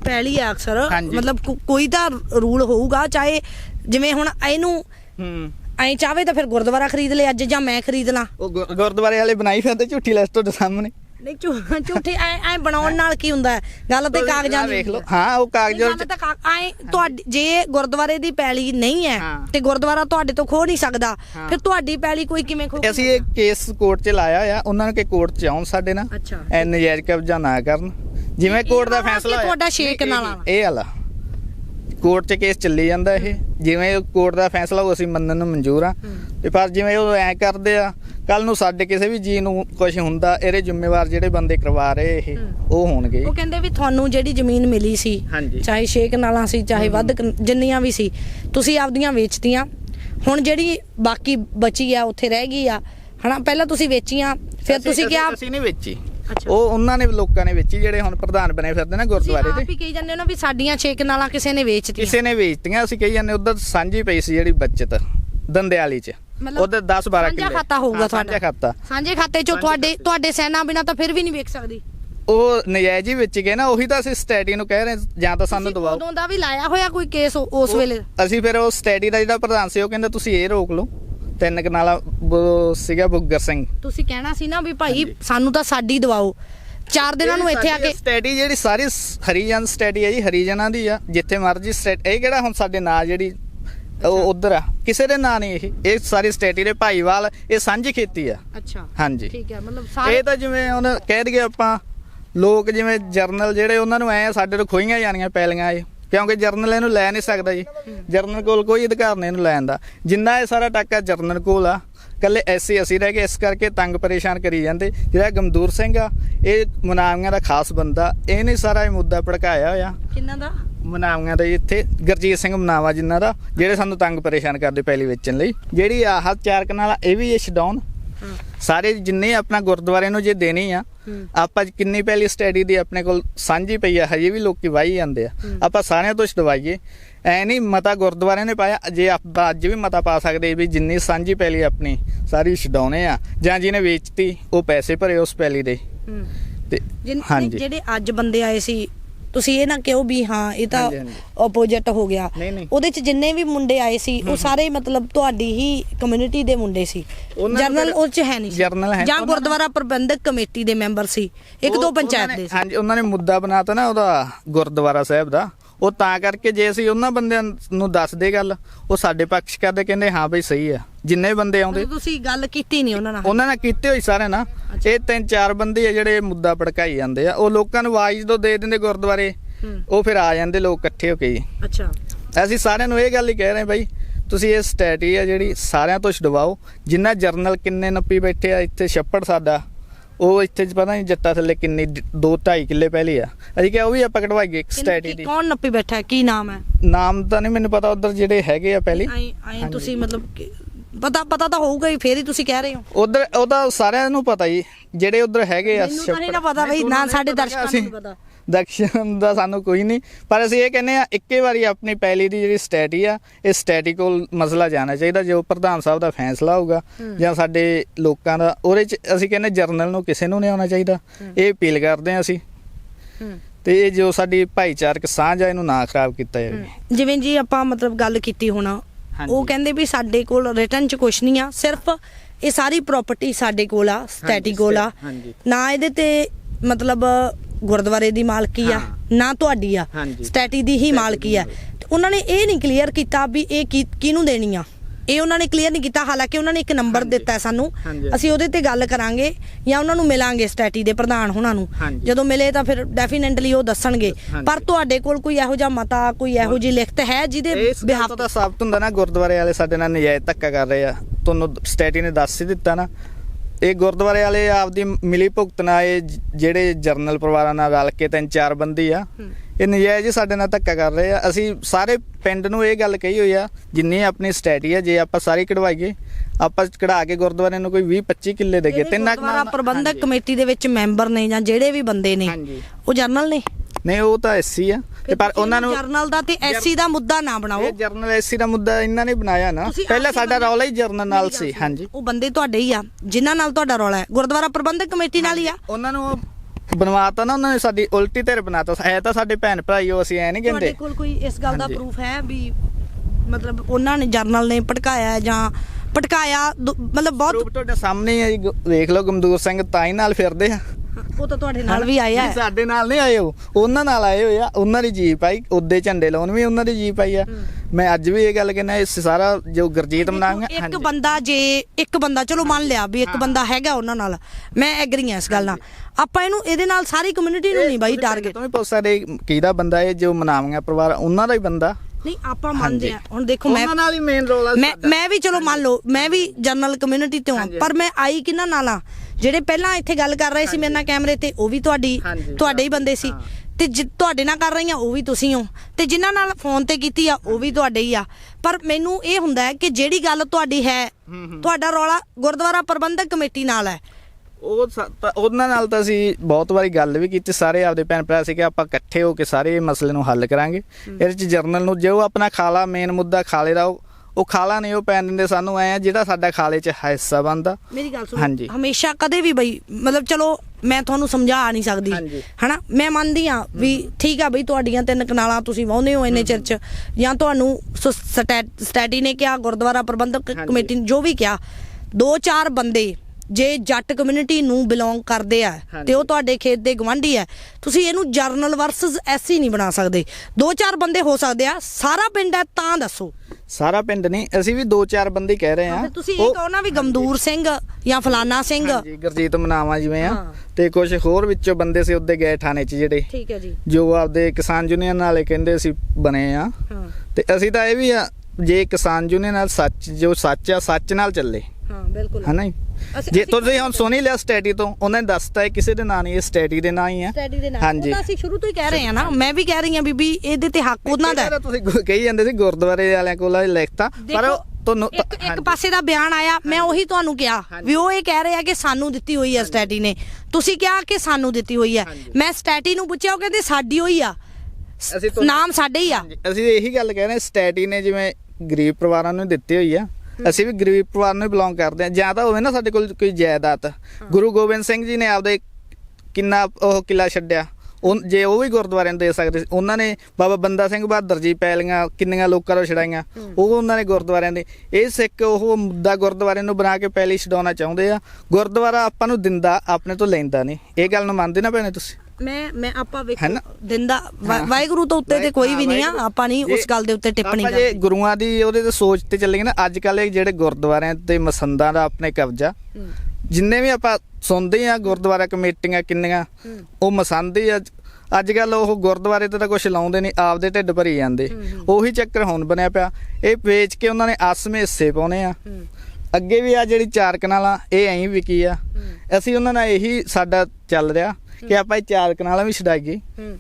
ਪੈਲੀ ਆ ਅਕਸਰ ਹਾਂਜੀ। ਮਤਲਬ ਕੋ- ਕੋਈ ਤਾਂ ਰੂਲ ਹੋਊਗਾ ਚਾਹੇ ਜਿਵੇਂ ਹੁਣ ਇਹਨੂੰ ਹੂੰ। ਐਂ ਚਾਹਵੇ ਤਾਂ ਫਿਰ ਗੁਰਦੁਆਰਾ ਖਰੀਦ ਲੈ ਅੱਜ ਜਾਂ ਮੈਂ ਖਰੀਦ ਲਾਂ। ਉਹ ਗੁਰ- ਗੁਰਦੁਆਰੇ ਵਾਲੇ ਬਣਾਈ ਫਿਰਦੇ ਝੂਠੀ ਲਿਸਟ ਤੁਹਾਡੇ ਸਾਹਮਣੇ। ਨਹੀਂ ਝੂ- ਝੂਠੀ ਐ ਐ ਬਣਾਉਣ ਨਾਲ ਕੀ ਹੁੰਦਾ ਹੈ? ਗੱਲ ਤੇ ਕਾਗਜ਼ਾਂ ਦੀ ਵੇਖ ਲਓ ਹੈ। ਉਹ ਕਾਗਜ਼ਾਂ ਗੱਲ ਤਾਂ ਐਂ ਤੁਹਾਡੀ ਜੇ ਗੁਰਦੁਆਰੇ ਦੀ ਪੈਲੀ ਨਹੀਂ ਹੈ ਹਾਂ। ਤੇ ਗੁਰਦੁਆਰਾ ਤੁਹਾਡੇ ਤੋਂ ਖੋ ਨਹੀਂ ਸਕਦਾ ਹਾਂ। ਫਿਰ ਤੁਹਾਡੀ ਪੈਲੀ ਕੋਈ ਕਿਵੇਂ ਖੋ ਅਸੀਂ ਇਹ ਕੇਸ ਕੋਰਟ 'ਚ ਲਾਇਆ ਆ ਉਹਨਾਂ ਨੂੰ ਕਿ ਕੋਰਟ 'ਚ ਆਉਣ ਸਾਡੇ ਨਾਲ ਅੱਛਾ। ਐ ਨਜਾਇਜ਼ ਕਬਜ਼ਾ ਨਾ ਕਰਨ ਜਿਵੇਂ ਕੋਰਟ ਦਾ ਵਾਲਾ ਫੈਸਲਾ ਹੋਇਆ ਤੁਹਾਡਾ ਸ਼ੇਕ ਨਾਲ ਵਾਲਾ? ਇਹ ਵਾਲਾ ਕੋਰਟ 'ਚ ਕੇਸ ਚੱਲੀ ਜਾਂਦਾ ਇਹ। ਜਿਵੇਂ ਕੋਰਟ ਦਾ ਫੈਸਲਾ ਉਹ ਅਸੀਂ ਮੰਨਣ ਨੂੰ ਮਨਜ਼ੂਰ ਆ। ਤੇ ਪਰ ਜਿਵੇਂ ਉਹ ਐ ਕਰਦੇ ਆ ਕੱਲ ਨੂੰ ਸਾਡੇ ਕਿਸੇ ਵੀ ਜੀ ਨੂੰ ਕੁਝ ਹੁੰਦਾ ਇਹਦੇ ਜ਼ਿੰਮੇਵਾਰ ਜਿਹੜੇ ਬੰਦੇ ਕਰਵਾ ਰਹੇ ਇਹ ਉਹ ਹੋਣਗੇ। ਉਹ ਕਹਿੰਦੇ ਵੀ ਤੁਹਾਨੂੰ ਜਿਹੜੀ ਜ਼ਮੀਨ ਮਿਲੀ ਸੀ। ਚਾਹੇ ਛੇ ਕਨਾਲਾਂ ਸੀ ਚਾਹੇ ਵੱਧ ਜਿੰਨੀਆਂ ਵੀ ਸੀ ਤੁਸੀਂ ਆਪਦੀਆਂ ਵੇਚਤੀਆਂ। ਹੁਣ ਜਿਹੜੀ ਬਾਕੀ ਬਚੀ ਆ ਉੱਥੇ ਰਹਿ ਗਈ ਆ। ਹਨਾ ਪਹਿਲਾਂ ਤੁਸੀਂ ਵੇਚੀਆਂ ਫਿਰ ਤੁਸੀਂ ਕਿਹਾ ਅਸੀਂ- ਨਹੀਂ ਵੇਚੀ। ਉਹ ਉਹਨਾਂ ਨੇ ਲੋਕਾਂ ਨੇ ਵੇਚੀ ਜਿਹੜੇ ਹੁਣ ਪ੍ਰਧਾਨ ਬਣੇ ਫਿਰਦੇ ਨਾ ਗੁਰਦੁਆਰੇ ਆਪ ਦੇ। ਹੀ ਕਹੀ ਜਾਂਦੇ ਹੋ ਨਾ ਵੀ ਸਾਡੀਆਂ ਛੇ ਕਨਾਲਾਂ ਕਿਸੇ ਨੇ ਵੇਚਤੀਆਂ। ਕਿਸੇ ਨੇ ਵੇਚਤੀਆਂ ਅਸੀਂ ਕਹੀ ਜਾਂਦੇ ਉਧਰ ਸਾਂਝੀ ਪਈ ਸੀ ਜਿਹੜੀ ਬੱਚਤ ਦੰਦਿਆਲੀ 'ਚ। ਉਧਰ 10 12 ਸਾਂਝਾ ਕਿੱਲੇ। ਖਾਤਾ ਹੋਊਗਾ ਤੁਹਾਡਾ ਸਾਂਝਾ ਖਾਤਾ। ਸਾਂਝੇ ਖਾਤੇ ਚੋਂ ਤੁਹਾਡੇ ਤੁਹਾਡੇ ਸੈਨਾ ਬਿਨਾ ਤਾਂ ਫਿਰ ਵੀ ਨਹੀਂ ਵੇਚ ਸਕਦੀ। ਉਹ ਨਜਾਇਜ਼ ਹੀ ਵੇਚ ਗਏ ਨਾ ਉਹੀ ਤਾਂ ਅਸੀਂ ਸਟੈਡੀ ਨੂੰ ਕਹਿ ਰਹੇ ਜਾਂ ਤਾਂ ਸਾਨੂੰ ਦਵਾਓ। ਉਦੋਂ ਦਾ ਵੀ ਲਾਇਆ ਹੋਇਆ ਕੋਈ ਕੇਸ ਉਸ ਵੇਲੇ? ਅਸੀਂ ਫਿਰ ਉਹ ਸਟੈਡੀ ਦਾ ਜਿਹੜਾ ਪ੍ਰਧਾਨ ਸੀ ਉਹ ਕਹਿੰਦਾ ਤੁਸੀਂ ਇਹ ਰੋਕ ਲਓ। ਤਿੰਨ ਕਨਾਲਾ ਸੀਗਾ ਬੁੱਗਰ ਸਿੰਘ। ਤੁਸੀਂ ਕਹਿਣਾ ਸੀ ਨਾ ਵੀ ਭਾਈ ਸਾਨੂੰ ਤਾਂ ਸਾਡੀ ਦਵਾਓ। ਚਾਰ ਦਿਨਾਂ ਨੂੰ ਇੱਥੇ ਆ ਕੇ ਸਟੈਡੀ ਜਿਹੜੀ ਸਾਰੀ ਹਰੀਜਨ ਸਟੈਡੀ ਹੈ ਜੀ ਹਰੀਜਨਾਂ ਦੀ ਆ ਜਿੱਥੇ ਮਰਜ਼ੀ ਇਹ ਕਿਹੜਾ ਹੁਣ ਸਾਡੇ ਨਾਂ ਜਿਹੜੀ ਉਹ ਉਧਰ ਆ? ਕਿਸੇ ਦੇ ਨਾਂ ਨਹੀਂ ਇਹ। ਇਹ ਸਾਰੀ ਸਟੈਟੀ ਦੇ ਭਾਈਵਾਲ ਇਹ ਸਾਂਝੀ ਖੇਤੀ ਆ। ਅੱਛਾ। ਹਾਂਜੀ। ਠੀਕ ਹੈ ਮਤਲਬ ਸਾਰੇ ਇਹ ਤਾਂ ਜਿਵੇਂ ਹੁਣ ਕਹਿ ਦਈਏ ਆਪਾਂ ਲੋਕ ਜਿਵੇਂ ਜਰਨਲ ਜਿਹੜੇ ਉਹਨਾਂ ਨੂੰ ਐ ਸਾਡੇ ਤੋਂ ਖੋਈਆਂ ਜਾਣੀਆਂ ਪੈਲੀਆਂ ਇਹ। ਕਿਉਂਕਿ ਜਰਨਲ ਇਹਨੂੰ ਲੈ ਨਹੀਂ ਸਕਦਾ ਜੀ। ਜਰਨਲ ਕੋਲ ਕੋਈ ਅਧਿਕਾਰ ਨਹੀਂ ਇਹਨੂੰ ਲੈਣ ਦਾ। ਜਿੰਨਾ ਇਹ ਸਾਰਾ ਟਾਕਾ ਜਰਨਲ ਕੋਲ ਆ ਕੱਲੇ ਐਸੀ ਅਸੀਂ ਰਹਿ ਗਏ ਇਸ ਕਰਕੇ ਤੰਗ ਪਰੇਸ਼ਾਨ ਕਰੀ ਜਾਂਦੇ। ਜਿਹੜਾ ਗਮਦੂਰ ਸਿੰਘ ਆ ਇਹ ਮੁਨਾਵੀਆਂ ਦਾ ਖਾਸ ਬੰਦਾ ਇਹਨੇ ਸਾਰਾ ਇਹ ਮੁੱਦਾ ਭੜਕਾਇਆ ਹੋਇਆ। ਕਿੰਨਾ ਦਾ? ਮਨਾਵੀਆਂ ਦਾ ਜੀ ਇੱਥੇ ਗੁਰਜੀਤ ਸਿੰਘ ਮਨਾਵਾ ਜਿਨ੍ਹਾਂ ਦਾ ਜਿਹੜੇ ਸਾਨੂੰ ਤੰਗ ਪਰੇਸ਼ਾਨ ਕਰਦੇ ਪਹਿਲੀ ਵੇਚਣ ਲਈ। ਜਿਹੜੀ ਆਹ ਚਾਰ ਕਨਾਲਾ ਇਹ ਵੀ ਇਹ ਛਡਾਉਣ। ਸਾਰੇ ਜਿੰਨੇ ਆਪਣਾ ਗੁਰਦੁਆਰੇ ਨੂੰ ਜੇ ਦੇਣੀ ਆ। ਆਪਾਂ ਕਿੰਨੀ ਪਹਿਲੀ ਸਟੱਡੀ ਦੀ ਆਪਣੇ ਕੋਲ ਸਾਂਝੀ ਪਈ ਆ ਹਜੇ ਵੀ ਲੋਕੀ ਵਾਹੀ ਜਾਂਦੇ ਆ। ਆਪਾਂ ਸਾਰਿਆਂ ਤੋਂ ਛਡਵਾਈਏ। ਐ ਨਹੀਂ ਮਤਾ ਗੁਰਦੁਆਰੇ ਨੇ ਪਾਇਆ ਜੇ ਆਪਾਂ ਅੱਜ ਵੀ ਮਤਾ ਪਾ ਸਕਦੇ ਵੀ ਜਿੰਨੀ ਸਾਂਝੀ ਪਹਿਲੀ ਆਪਣੀ ਸਾਰੀ ਛਡਾਉਣੇ ਆ ਜਾਂ ਜਿਹਨੇ ਵੇਚਤੀ ਉਹ ਪੈਸੇ ਭਰੇ ਉਸ ਪਹਿਲੀ ਦੇ। ਤੇ ਜਿਹੜੇ ਅੱਜ ਬੰਦੇ ਆਏ ਸੀ ਤੁਸੀਂ ਇਹ ਨਾ ਕਿਹੋ ਵੀ ਹਾਂ ਇਹ ਤਾਂ। ਆਪੋਜੀਟ ਹੋ ਗਿਆ। ਨਹੀਂ, ਨਹੀਂ। ਉਹਦੇ ਚ ਜਿੰਨੇ ਵੀ ਮੁੰਡੇ ਆਏ ਸੀ ਉਹ ਸਾਰੇ ਮਤਲਬ ਤੁਹਾਡੀ ਹੀ ਕਮਿਊਨਿਟੀ ਦੇ ਮੁੰਡੇ ਸੀ। ਉਹਨਾਂ ਨੂੰ ਜਰਨਲ ਉਹ ਚ ਹੈ ਨਹੀਂ ਸੀ। ਜਰਨਲ ਹੈ- ਜਾਂ ਉਹਨਾਂ ਗੁਰਦੁਆਰਾ ਪ੍ਰਬੰਧਕ ਕਮੇਟੀ ਦੇ ਮੈਂਬਰ ਸੀ। ਇੱਕ ਉਹ- ਦੋ ਪੰਚਾਇਤ ਨੇ- ਦੇ ਸੀ। ਹਾਂਜੀ ਉਹਨਾਂ ਨੇ ਮੁੱਦਾ ਬਣਾਤਾ ਨਾ ਉਹਦਾ ਗੁਰਦੁਆਰਾ ਸਾਹਿਬ ਦਾ। ਉਹ ਤਾਂ ਕਰਕੇ ਜੇ ਅਸੀਂ ਉਹਨਾਂ ਬੰਦਿਆਂ ਨੂੰ ਦੱਸਦੇ ਗੱਲ ਉਹ ਸਾਡੇ ਪੱਖ ਕਰਦੇ ਕਹਿੰਦੇ ਹਾਂ ਬਈ ਸਹੀ ਆ ਜਿੰਨੇ ਬੰਦੇ ਆਉਂਦੇ ਤੁਸੀਂ ਗੱਲ ਕੀਤੀ ਨਹੀਂ ਉਹਨਾਂ ਨਾਲ। ਉਹਨਾਂ ਨੇ ਕੀਤੇ ਹੋਈ ਸਾਰੇ ਨਾ। ਇਹ ਤਿੰਨ ਚਾਰ ਬੰਦੇ ਆ ਜਿਹੜੇ ਮੁੱਦਾ ਭੜਕਾਈ ਜਾਂਦੇ ਆ। ਉਹ ਲੋਕਾਂ ਨੂੰ ਆਵਾਜ਼ ਜਦੋਂ ਦੇ ਦਿੰਦੇ ਗੁਰਦੁਆਰੇ। ਉਹ ਫਿਰ ਆ ਜਾਂਦੇ ਲੋਕ ਇਕੱਠੇ ਹੋ ਕੇ ਜੀ। ਅੱਛਾ। ਅਸੀਂ ਸਾਰਿਆਂ ਨੂੰ ਇਹ ਗੱਲ ਹੀ ਕਹਿ ਰਹੇ ਬਾਈ ਤੁਸੀਂ ਇਹ ਸਟੈਟੀ ਆ ਜਿਹੜੀ ਸਾਰਿਆਂ ਤੋਂ ਛਡਵਾਓ। ਜਿੰਨਾ ਜਰਨਲ ਕਿੰਨੇ ਨੱਪੀ ਬੈਠੇ ਆ ਇੱਥੇ ਛੱਪੜ ਸਾਡਾ। ਉਹ ਇੱਥੇ ਪਤਾ ਨਹੀਂ ਜੱਟਾ ਥੱਲੇ ਕਿੰਨੀ 2 2.5 ਕਿੱਲੇ ਪਹਿਲੀ ਆ। ਅਸੀਂ ਕਿਹਾ ਉਹ ਵੀ ਆਪਾਂ ਕਢਵਾਈਏ ਇੱਕ ਸਟੈਟੀ ਦੀ। ਕੌਣ ਨੱਪੀ ਬੈਠਾ ਹੈ? ਕੀ ਨਾਮ ਹੈ? ਨਾਮ ਤਾਂ ਨਹੀਂ ਮੈਨੂੰ ਪਤਾ ਉਧਰ ਜਿਹੜੇ ਹੈਗੇ ਆ ਪਹਿਲੀ। ਆਈ ਆਈ ਤੁਸੀਂ ਮਤਲਬ ਕਿ- ਪਤਾ ਪਤਾ ਤਾਂ ਹੋਊਗਾ ਹੀ ਫੇਰ ਹੀ ਤੁਸੀਂ ਕਹਿ ਰਹੇ ਹੋ। ਉਧਰ ਉਹਦਾ ਸਾਰਿਆਂ ਨੂੰ ਪਤਾ ਜੀ ਜਿਹੜੇ ਉਧਰ ਹੈਗੇ ਆ ਮੈਨੂੰ ਤਾਂ ਨਹੀਂ ਨਾ ਪਤਾ ਬਈ ਨਾ ਸਾਡੇ ਦਰਸ਼ਕਾਂ ਨੂੰ ਨਹੀਂ ਪਤਾ। ਦਕਸ਼ਨ ਦਾ ਸਾਨੂੰ ਕੋਈ ਨਹੀਂ। ਪਰ ਅਸੀਂ ਇਹ ਕਹਿੰਦੇ ਆ ਇੱਕੇ ਵਾਰੀ ਆਪਣੀ ਪਹਿਲੀ ਦੀ ਜਿਹੜੀ ਸਟੈਟੀ ਆ ਇਹ ਸਟੈਟੀ ਕੋਲ ਮਸਲਾ ਜਾਣਾ ਚਾਹੀਦਾ। ਜੋ ਪ੍ਰਧਾਨ ਸਾਹਿਬ ਦਾ ਫੈਸਲਾ ਹੋਊਗਾ ਜਾਂ ਸਾਡੇ ਲੋਕਾਂ ਦਾ ਉਹਦੇ ਚ ਅਸੀਂ ਕਹਿੰਦੇ ਜਰਨਲ ਨੂੰ ਕਿਸੇ ਨੂੰ ਨਹੀਂ ਆਉਣਾ ਚਾਹੀਦਾ। ਇਹ ਅਪੀਲ ਕਰਦੇ ਆ ਅਸੀਂ। ਤੇ ਇਹ ਜੋ ਸਾਡੀ ਭਾਈਚਾਰਕ ਸਾਂਝ ਆ ਇਹਨੂੰ ਨਾ ਖਰਾਬ ਕੀਤਾ ਜਾਵੇ। ਜਿਵੇਂ ਜੀ ਆਪਾਂ ਮਤਲਬ ਗੱਲ ਕੀਤੀ ਹੁਣ। ਉਹ ਕਹਿੰਦੇ ਵੀ ਸਾਡੇ ਕੋਲ ਰਿਟਰਨ ਚ ਕੁਛ ਨਹੀਂ ਆ ਸਿਰਫ ਇਹ ਸਾਰੀ ਪ੍ਰਾਪਰਟੀ ਸਾਡੇ ਕੋਲ ਆ ਸਟੈਟੀ ਕੋਲ ਆ। ਨਾ ਇਹਦੇ ਤੇ ਮਤਲਬ ਗੁਰਦੁਆਰੇ ਦੀ ਮਾਲਕੀ ਆ। ਨਾ ਤੁਹਾਡੀ ਆ। ਸਟੈਟੀ ਦੀ ਹੀ ਮਾਲਕੀ ਆ ਉਹਨਾਂ ਨੇ ਇਹ ਨਹੀਂ ਕਲੀਅਰ ਕੀਤਾ ਵੀ ਇਹ ਕਿਹਨੂੰ ਦੇਣੀ ਆ ਇਹ ਉਹਨਾਂ ਨੇ ਕਲੀਅਰ ਨਹੀਂ ਕੀਤਾ ਹਾਲਾਂਕਿ ਉਹਨਾਂ ਨੇ ਇੱਕ ਨੰਬਰ। ਦਿੱਤਾ ਹੈ ਸਾਨੂੰ। ਅਸੀਂ ਉਹਦੇ ਤੇ ਗੱਲ ਕਰਾਂਗੇ ਜਾਂ ਉਹਨਾਂ ਨੂੰ ਮਿਲਾਂਗੇ ਸਟੈਟੀ ਦੇ ਪ੍ਰਧਾਨ ਉਹਨਾਂ ਨੂੰ। ਜਦੋਂ ਮਿਲੇ ਤਾਂ ਫਿਰ ਡੈਫੀਨਿਟਲੀ ਉਹ ਦੱਸਣਗੇ। ਪਰ ਤੁਹਾਡੇ ਕੋਲ ਕੋਈ ਇਹੋ ਜਿਹਾ ਮਤਾ ਕੋਈ ਇਹੋ ਜਿਹੀ ਲਿਖਤ ਹੈ ਜਿਹਦੇ ਬਿਹਾਫ ਤੋਂ ਤਾਂ ਸਾਬਤ ਹੁੰਦਾ ਨਾ ਗੁਰਦੁਆਰੇ ਵਾਲੇ ਸਾਡੇ ਨਾਲ ਨਜਾਇਜ਼ ਧੱਕਾ ਕਰ ਰਹੇ ਆ ਤੁਹਾਨੂੰ ਸਟੈਟੀ ਨੇ ਦੱਸ ਹੀ ਦਿੱਤਾ ਨਾ ਇਹ ਗੁਰਦੁਆਰੇ ਵਾਲੇ ਆਪਦੀ ਮਿਲੀ ਭੁਗਤ ਨਾਲ ਇਹ ਜਿਹੜੇ ਜਰਨਲ ਪਰਿਵਾਰਾਂ ਨਾਲ ਰਲ ਕੇ ਤਿੰਨ ਚਾਰ ਬੰਦੀ ਆ ਇਹ ਨਜਾਇਜ਼ ਹੀ ਸਾਡੇ ਨਾਲ ਧੱਕਾ ਕਰ ਰਹੇ ਆ ਅਸੀਂ ਸਾਰੇ ਪਿੰਡ ਨੂੰ ਇਹ ਗੱਲ ਕਹੀ ਹੋਈ ਆ ਜਿੰਨੀ ਆਪਣੀ ਸਟੈਟੀ ਆ ਜੇ ਆਪਾਂ ਸਾਰੀ ਕਢਵਾਈਏ ਆਪਾਂ ਕਢਾ ਕੇ ਗੁਰਦੁਆਰੇ ਨੂੰ ਕੋਈ 20 25 ਕਿੱਲੇ ਦੇਗੇ ਜਿਹੜੇ ਤਿੰਨਾਂ ਗੁਰਦੁਆਰਾ ਪ੍ਰਬੰਧਕ। ਕਮੇਟੀ ਦੇ ਵਿੱਚ ਮੈਂਬਰ ਨੇ ਜਾਂ ਜਿਹੜੇ ਵੀ ਬੰਦੇ ਨੇ। ਉਹ ਜਰਨਲ ਨੇ ਨਹੀਂ ਉਹ ਤਾਂ ਐਸੀ ਆ। ਤੇ ਪਰ ਉਹਨਾਂ ਨੂੰ ਜਰਨਲ ਦਾ ਤੇ ਐਸਸੀ ਦਾ ਮੁੱਦਾ ਨਾ ਬਣਾਓ। ਇਹ ਜਰਨਲ ਐਸੀ ਦਾ ਮੁੱਦਾ ਇਹਨਾਂ ਨੇ ਬਣਾਇਆ ਨਾ। ਤੁਸੀਂ ਪਹਿਲਾਂ ਸਾਡਾ ਰੌਲਾ ਹੀ ਜਰਨਲ ਨਾਲ ਸੀ। ਹਾਂਜੀ। ਉਹ ਬੰਦੇ ਤੁਹਾਡੇ ਹੀ ਆ ਜਿਨ੍ਹਾਂ ਨਾਲ ਤੁਹਾਡਾ ਰੌਲਾ ਹੈ। ਗੁਰਦੁਆਰਾ ਪ੍ਰਬੰਧਕ ਕਮੇਟੀ ਨਾਲ ਹੀ ਆ। ਉਹਨਾਂ ਨੂੰ ਉਹ ਬਣਵਾਤਾ ਨਾ ਉਹਨਾਂ ਨੇ ਸਾਡੀ ਉਲਟੀ ਧਿਰ ਬਣਾਤਾ। ਹੈ ਤਾਂ ਸਾਡੇ ਭੈਣ ਭਾਈ ਉਹ ਅਸੀਂ ਐ ਨਹੀਂ ਤੁਹਾਡੇ ਕਹਿੰਦੇ ਕੋਲ ਕੋਈ ਇਸ ਗੱਲ ਦਾ ਹਾਂਜੀ। ਪ੍ਰੂਫ ਹੈ ਵੀ ਮਤਲਬ ਉਹਨਾਂ ਨੇ ਜਰਨਲ ਨੇ ਭਟਕਾਇਆ ਹੈ ਜਾਂ ਭਟਕਾਇਆ ਦੁ- ਮਤਲਬ ਬਹੁਤ ਪ੍ਰੂਫ ਤੁਹਾਡੇ ਸਾਹਮਣੇ ਹੀ ਹੈ ਜੀ। ਗ- ਦੇਖ ਲਓ ਗਮਦੂਰ ਸਿੰਘ ਤਾਂ ਹੀ ਨਾਲ ਫਿਰਦੇ ਆ। ਉਹ ਤਾਂ ਤੁਹਾਡੇ ਨਾਲ ਵੀ ਆਇਆ ਨਹੀਂ, ਹੈ। ਸਾਡੇ ਨਾਲ ਨਹੀਂ ਆਏ ਉਹ। ਉਹਨਾਂ ਨਾਲ ਆਏ ਹੋਏ ਆ। ਉਹਨਾਂ ਦੀ ਜੀਪ ਆਈ ਉਹਦੇ ਝੰਡੇ ਲਾਉਣ ਵੀ ਉਹਨਾਂ ਦੀ ਜੀਪ ਆਈ ਆ। ਮੈਂ ਅੱਜ ਵੀ ਇਹ ਗੱਲ ਕਹਿੰਦਾ ਇਹ ਸਾਰਾ ਜੋ ਗੁਰਜੀਤ ਮਨਾਂਗਾ ਦੇਖੋ, ਇੱਕ ਬੰਦਾ ਜੇ ਇੱਕ ਬੰਦਾ ਚਲੋ ਮੰਨ ਲਿਆ ਵੀ ਇੱਕ ਬੰਦਾ ਹੈਗਾ ਉਹਨਾਂ ਨਾਲ। ਮੈਂ ਐਗਰੀ ਹਾਂ ਇਸ ਗੱਲ ਨਾਲ। ਆਪਾਂ ਇਹਨੂੰ ਇਹਦੇ ਨਾਲ ਸਾਰੀ ਕਮਿਊਨਿਟੀ ਨੂੰ ਨਹੀਂ ਬਾਈ ਟਾਰਗੇਟ ਤੁਸੀਂ ਪੁੱਛ ਸਕਦੇ ਕਿਹਦਾ ਬੰਦਾ ਇਹ ਜੋ ਮਨਾਵਾਂਗਾ ਪਰਿਵਾਰ ਉਹਨਾਂ ਦਾ ਹੀ ਬੰਦਾ। ਨਹੀਂ ਆਪਾਂ ਮੰਨਦੇ ਆ ਹੁਣ ਦੇਖੋ ਮੈਂ ਉਹਨਾਂ ਨਾਲ ਹੀ ਮੇਨ ਰੋਲ ਆ ਮੈਂ ਸਾਡਾ। ਮੈਂ ਵੀ ਚਲੋ ਮੰਨ ਲਓ ਮੈਂ ਵੀ ਜਨਰਲ ਕਮਿਊਨਿਟੀ ਤੋਂ ਹਾਂ। ਪਰ ਮੈਂ ਆਈ ਕਿਹਨਾਂ ਨਾਲ ਆ? ਜਿਹੜੇ ਪਹਿਲਾਂ ਇੱਥੇ ਗੱਲ ਕਰ ਰਹੇ ਸੀ ਮੇਰੇ ਨਾਲ ਕੈਮਰੇ ਤੇ ਉਹ ਵੀ ਤੁਹਾਡੀ। ਤੁਹਾਡੇ ਹੀ ਬੰਦੇ ਸੀ। ਤੇ ਜਿ- ਤੁਹਾਡੇ ਨਾਲ ਕਰ ਰਹੀਆਂ ਉਹ ਵੀ ਤੁਸੀਂ ਹੋ। ਤੇ ਜਿਨ੍ਹਾਂ ਨਾਲ ਫੋਨ ਤੇ ਕੀਤੀ ਆ ਉਹ ਵੀ ਤੁਹਾਡੇ ਹੀ ਆ। ਪਰ ਮੈਨੂੰ ਇਹ ਹੁੰਦਾ ਹੈ ਕਿ ਜਿਹੜੀ ਗੱਲ ਤੁਹਾਡੀ ਹੈ। ਤੁਹਾਡਾ ਰੌਲਾ ਗੁਰਦੁਆਰਾ ਪ੍ਰਬੰਧਕ ਕਮੇਟੀ ਨਾਲ ਹੈ। ਉਹ ਉਹਨਾਂ ਨਾਲ ਤਾਂ ਅਸੀਂ ਬਹੁਤ ਵਾਰੀ ਗੱਲ ਵੀ ਕੀਤੀ। ਸਾਰੇ ਆਪਦੇ ਭੈਣ ਭਰਾ ਸੀ ਕਿ ਆਪਾਂ ਇਕੱਠੇ ਹੋ ਕੇ ਸਾਰੇ ਮਸਲੇ ਨੂੰ ਹੱਲ ਕਰਾਂਗੇ। ਇਹਦੇ ਚ ਜਰਨਲ ਨੂੰ ਜੋ ਆਪਣਾ ਖਾਲਾ ਮੇਨ ਮੁੱਦਾ ਖਾਲੇ ਦਾ ਉਹ ਉਹ ਖਾਲਾ ਨਹੀਂ ਉਹ ਪੈਣ ਦਿੰਦੇ ਸਾਨੂੰ ਐ ਜਿਹੜਾ ਸਾਡਾ ਖਾਲੇ ਚ ਹਿੱਸਾ ਬੰਦਾ ਮੇਰੀ ਗੱਲ ਸੁਣੋ ਹਾਂਜੀ। ਹਮੇਸ਼ਾ ਕਦੇ ਵੀ ਬਈ ਮਤਲਬ ਚਲੋ ਮੈਂ ਤੁਹਾਨੂੰ ਸਮਝਾ ਨਹੀਂ ਸਕਦੀ ਹਾਂਜੀ। ਹਨਾ ਮੈਂ ਮੰਨਦੀ ਆ ਵੀ ਠੀਕ ਆ ਬਈ ਤੁਹਾਡੀਆਂ ਤਿੰਨ ਕਨਾਲਾਂ ਤੁਸੀਂ ਵਾਹੁੰਦੇ ਹੋ ਇੰਨੇ ਚਿਰ ਚ ਜਾਂ ਤੁਹਾਨੂੰ ਸ- ਸਟੈ- ਸਟੈਟੀ ਨੇ ਕਿਹਾ ਗੁਰਦੁਆਰਾ ਪ੍ਰਬੰਧਕ ਹਾਂਜੀ। ਕਮੇਟੀ ਨੇ ਜੋ ਵੀ ਕਿਹਾ ਦੋ ਚਾਰ ਬੰਦੇ ਜੇ ਜੱਟ ਕਮਿਊਨਿਟੀ ਨੂੰ ਬਿਲੋਂਗ ਕਰਦੇ ਆ। ਤੇ ਉਹ ਤੁਹਾਡੇ ਖੇਤ ਦੇ ਗਵਾਂਢੀ ਆ ਤੁਸੀਂ ਇਹਨੂੰ ਜਰਨਲ ਵਰਸਸ ਐਸਸੀ ਨਹੀਂ ਬਣਾ ਸਕਦੇ। ਦੋ ਚਾਰ ਬੰਦੇ ਹੋ ਸਕਦੇ ਆ ਸਾਰਾ ਪਿੰਡ ਹੈ ਤਾਂ ਦੱਸੋ। ਸਾਰਾ ਪਿੰਡ ਨਹੀਂ ਅਸੀਂ ਵੀ ਦੋ ਚਾਰ ਬੰਦੇ ਕਹਿ ਰਹੇ ਆ ਤੁਸੀਂ ਇਹ ਕਹੋ ਨਾ ਵੀ ਗਮਦੂਰ ਸਿੰਘ ਜਾਂ ਫਲਾਨਾ ਸਿੰਘ। ਹਾਂਜੀ ਗੁਰਜੀਤ ਮਨਾਵਾ ਜਿਵੇਂ ਆ। ਹਾਂ। ਤੇ ਕੁਝ ਹੋਰ ਵਿੱਚੋਂ ਬੰਦੇ ਸੀ ਉੱਦੇ ਗਏ ਥਾਣੇ ਚ ਜਿਹੜੇ। ਠੀਕ ਹੈ ਜੀ। ਜੋ ਆਪਦੇ ਕਿਸਾਨ ਯੂਨੀਅਨ ਵਾਲੇ ਕਹਿੰਦੇ ਸੀ ਬਣੇ ਆ। ਹਾਂ। ਤੇ ਅਸੀਂ ਤਾਂ ਇਹ ਵੀ ਆ ਜੇ ਕਿਸਾਨ ਯੂਨੀਅਨ ਨਾਲ ਸੱਚ ਜੋ ਸੱਚ ਆ ਸੱਚ ਨਾਲ ਚੱਲੇ। ਹਾਂ ਬਿਲਕੁਲ। ਹਨਾ ਜੀ? ਅਸੀਂ- ਜੇ ਅਸੀਂ ਤੁਸੀਂ ਹੁਣ ਸੁਣੀ ਲਿਆ ਸਟੈਟੀ ਤੋਂ ਉਹਨਾਂ ਨੇ ਦੱਸਤਾ ਹੈ ਕਿਸੇ ਦੇ ਨਾਂ ਨਹੀਂ ਇਹ ਸਟੈਟੀ ਦੇ ਨਾਂ ਹੀ ਆ। ਸਟੱਡੀ ਦੇ ਨਾਲ ਹਾਂਜੀ। ਉਹਦਾ ਅਸੀਂ ਸ਼ੁਰੂ ਤੋਂ ਹੀ ਕਹਿ ਰਹੇ ਹਾਂ ਨਾ ਮੈਂ ਵੀ ਕਹਿ ਰਹੀ ਹਾਂ ਬੀਬੀ ਇਹਦੇ ਤੇ ਹੱਕ ਉਹਨਾਂ ਦਾ ਹੈ। ਤੁਸੀਂ ਗੁ- ਕਹੀ ਜਾਂਦੇ ਸੀ ਗੁਰਦੁਆਰੇ ਵਾਲਿਆਂ ਕੋਲ ਇਹ ਲਿਖਤਾ ਪਰ ਦੇਖੋ, ਉਹ ਤੁਹਾਨੂੰ ਇੱਕ ਇੱਕ ਹਾਂਜੀ। ਪਾਸੇ ਦਾ ਬਿਆਨ ਆਇਆ ਮੈਂ ਉਹੀ ਤੁਹਾਨੂੰ ਕਿਹਾ। ਵੀ ਉਹ ਇਹ ਕਹਿ ਰਹੇ ਆ ਕਿ ਸਾਨੂੰ ਦਿੱਤੀ ਹੋਈ ਹੈ ਸਟੈਟੀ ਨੇ। ਤੁਸੀਂ ਕਿਹਾ ਕਿ ਸਾਨੂੰ ਦਿੱਤੀ ਹੋਈ ਹੈ। ਹਾਂਜੀ। ਮੈਂ ਸਟੈਟੀ ਨੂੰ ਪੁੱਛਿਆ ਉਹ ਕਹਿੰਦੇ ਸਾਡੀ ਹੋਈ ਆ। ਅਸੀਂ ਤੁਹਾਨੂੰ- ਨਾਮ ਸਾਡੇ ਹੀ ਆ। ਅਸੀਂ ਇਹੀ ਗੱਲ ਕਹਿ ਰਹੇ ਹਾਂ, ਸਟੈਟੀ ਨੇ ਜਿਵੇਂ ਗਰੀਬ ਪਰਿਵਾਰਾਂ ਨੂੰ ਦਿੱਤੀ ਹੋਈ ਆ ਅਸੀਂ ਵੀ ਗਰੀਬ ਪਰਿਵਾਰ ਨੂੰ ਬਿਲੋਂਗ ਕਰਦੇ ਆ ਜਾਂ ਤਾਂ ਹੋਵੇ ਨਾ ਸਾਡੇ ਕੋਲ ਕੋਈ ਜਾਇਦਾਦ। ਗੁਰੂ ਗੋਬਿੰਦ ਸਿੰਘ ਜੀ ਨੇ ਆਪਦੇ ਕਿੰਨਾ ਉਹ ਕਿਲਾ ਛੱਡਿਆ। ਉਹ ਜੇ ਉਹ ਵੀ ਗੁਰਦੁਆਰਿਆਂ ਨੂੰ ਦੇ ਸਕਦੇ ਸੀ। ਉਹਨਾਂ ਨੇ ਬਾਬਾ ਬੰਦਾ ਸਿੰਘ ਬਹਾਦਰ ਜੀ ਪੈਲੀਆਂ ਕਿੰਨੀਆਂ ਲੋਕਾਂ ਤੋਂ ਛਡਾਈਆਂ। ਉਹ ਉਹਨਾਂ ਨੇ ਗੁਰਦੁਆਰਿਆਂ ਦੇ। ਇਹ ਸਿੱਖ ਉਹ ਮੁੱਦਾ ਗੁਰਦੁਆਰੇ ਨੂੰ ਬਣਾ ਕੇ ਪੈਲੀ ਛਡਾਉਣਾ ਚਾਹੁੰਦੇ ਆ। ਗੁਰਦੁਆਰਾ ਆਪਾਂ ਨੂੰ ਦਿੰਦਾ ਆਪਣੇ ਤੋਂ ਲੈਂਦਾ ਨਹੀਂ। ਇਹ ਗੱਲ ਨੂੰ ਮੰਨਦੇ ਨਾ ਭੈਣੇ ਤੁਸੀਂ? ਮੈਂ ਮੈਂ ਆਪਾਂ ਵੇਖੋ ਹੈਨਾ? ਦਿੰਦਾ ਵਾ- ਵਾਹਿਗੁਰੂ ਤੋਂ ਉੱਤੇ ਤੇ ਕੋਈ ਵੀ ਨਹੀਂ ਆ ਆਪਾਂ ਨਹੀਂ ਉਸ ਗੱਲ ਦੇ ਉੱਤੇ ਟਿੱਪਣੀ ਆਪਾਂ ਜੇ ਕਰਦੇ। ਗੁਰੂਆਂ ਦੀ ਉਹਦੇ ਤੇ ਸੋਚ ਤੇ ਚੱਲੀਏ ਨਾ ਅੱਜ ਕੱਲ ਇਹ ਜਿਹੜੇ ਗੁਰਦੁਆਰਿਆਂ ਤੇ ਮਸੰਦਾਂ ਦਾ ਆਪਣੇ ਕਬਜ਼ਾ ਹੂੰ। ਜਿੰਨੇ ਵੀ ਆਪਾਂ ਸੁਣਦੇ ਆ ਗੁਰਦੁਆਰਾ ਕਮੇਟੀਆਂ ਕਿੰਨੀਆਂ। ਉਹ ਮਸੰਦੇ ਆ। ਅੱਜ ਕੱਲ ਉਹ ਗੁਰਦੁਆਰੇ ਤੇ ਤਾਂ ਕੁਝ ਲਾਉਂਦੇ ਨਹੀਂ ਆਪਦੇ ਢਿੱਡ ਭਰੀ ਜਾਂਦੇ। ਉਹੀ ਚੱਕਰ ਹੁਣ ਬਣਿਆ ਪਿਆ। ਇਹ ਵੇਚ ਕੇ ਉਹਨਾਂ ਨੇ ਅਸਮੇ ਹਿੱਸੇ ਪਾਉਣੇ ਆ। ਹੂੰ। ਅੱਗੇ ਵੀ ਆ ਜਿਹੜੀ ਚਾਰ ਕਨਾਲਾਂ ਇਹ ਐਂ ਵਿਕੀ ਆ। ਅਸੀਂ ਉਹਨਾਂ ਨਾਲ ਇਹੀ ਸਾਡਾ ਚੱਲ ਰਿਹਾ। ਕਿ ਆਪਾਂ ਇਹ ਚਾਰ ਕਨਾਲਾਂ ਵੀ ਛਡਾਈਏ। ਹੂੰ।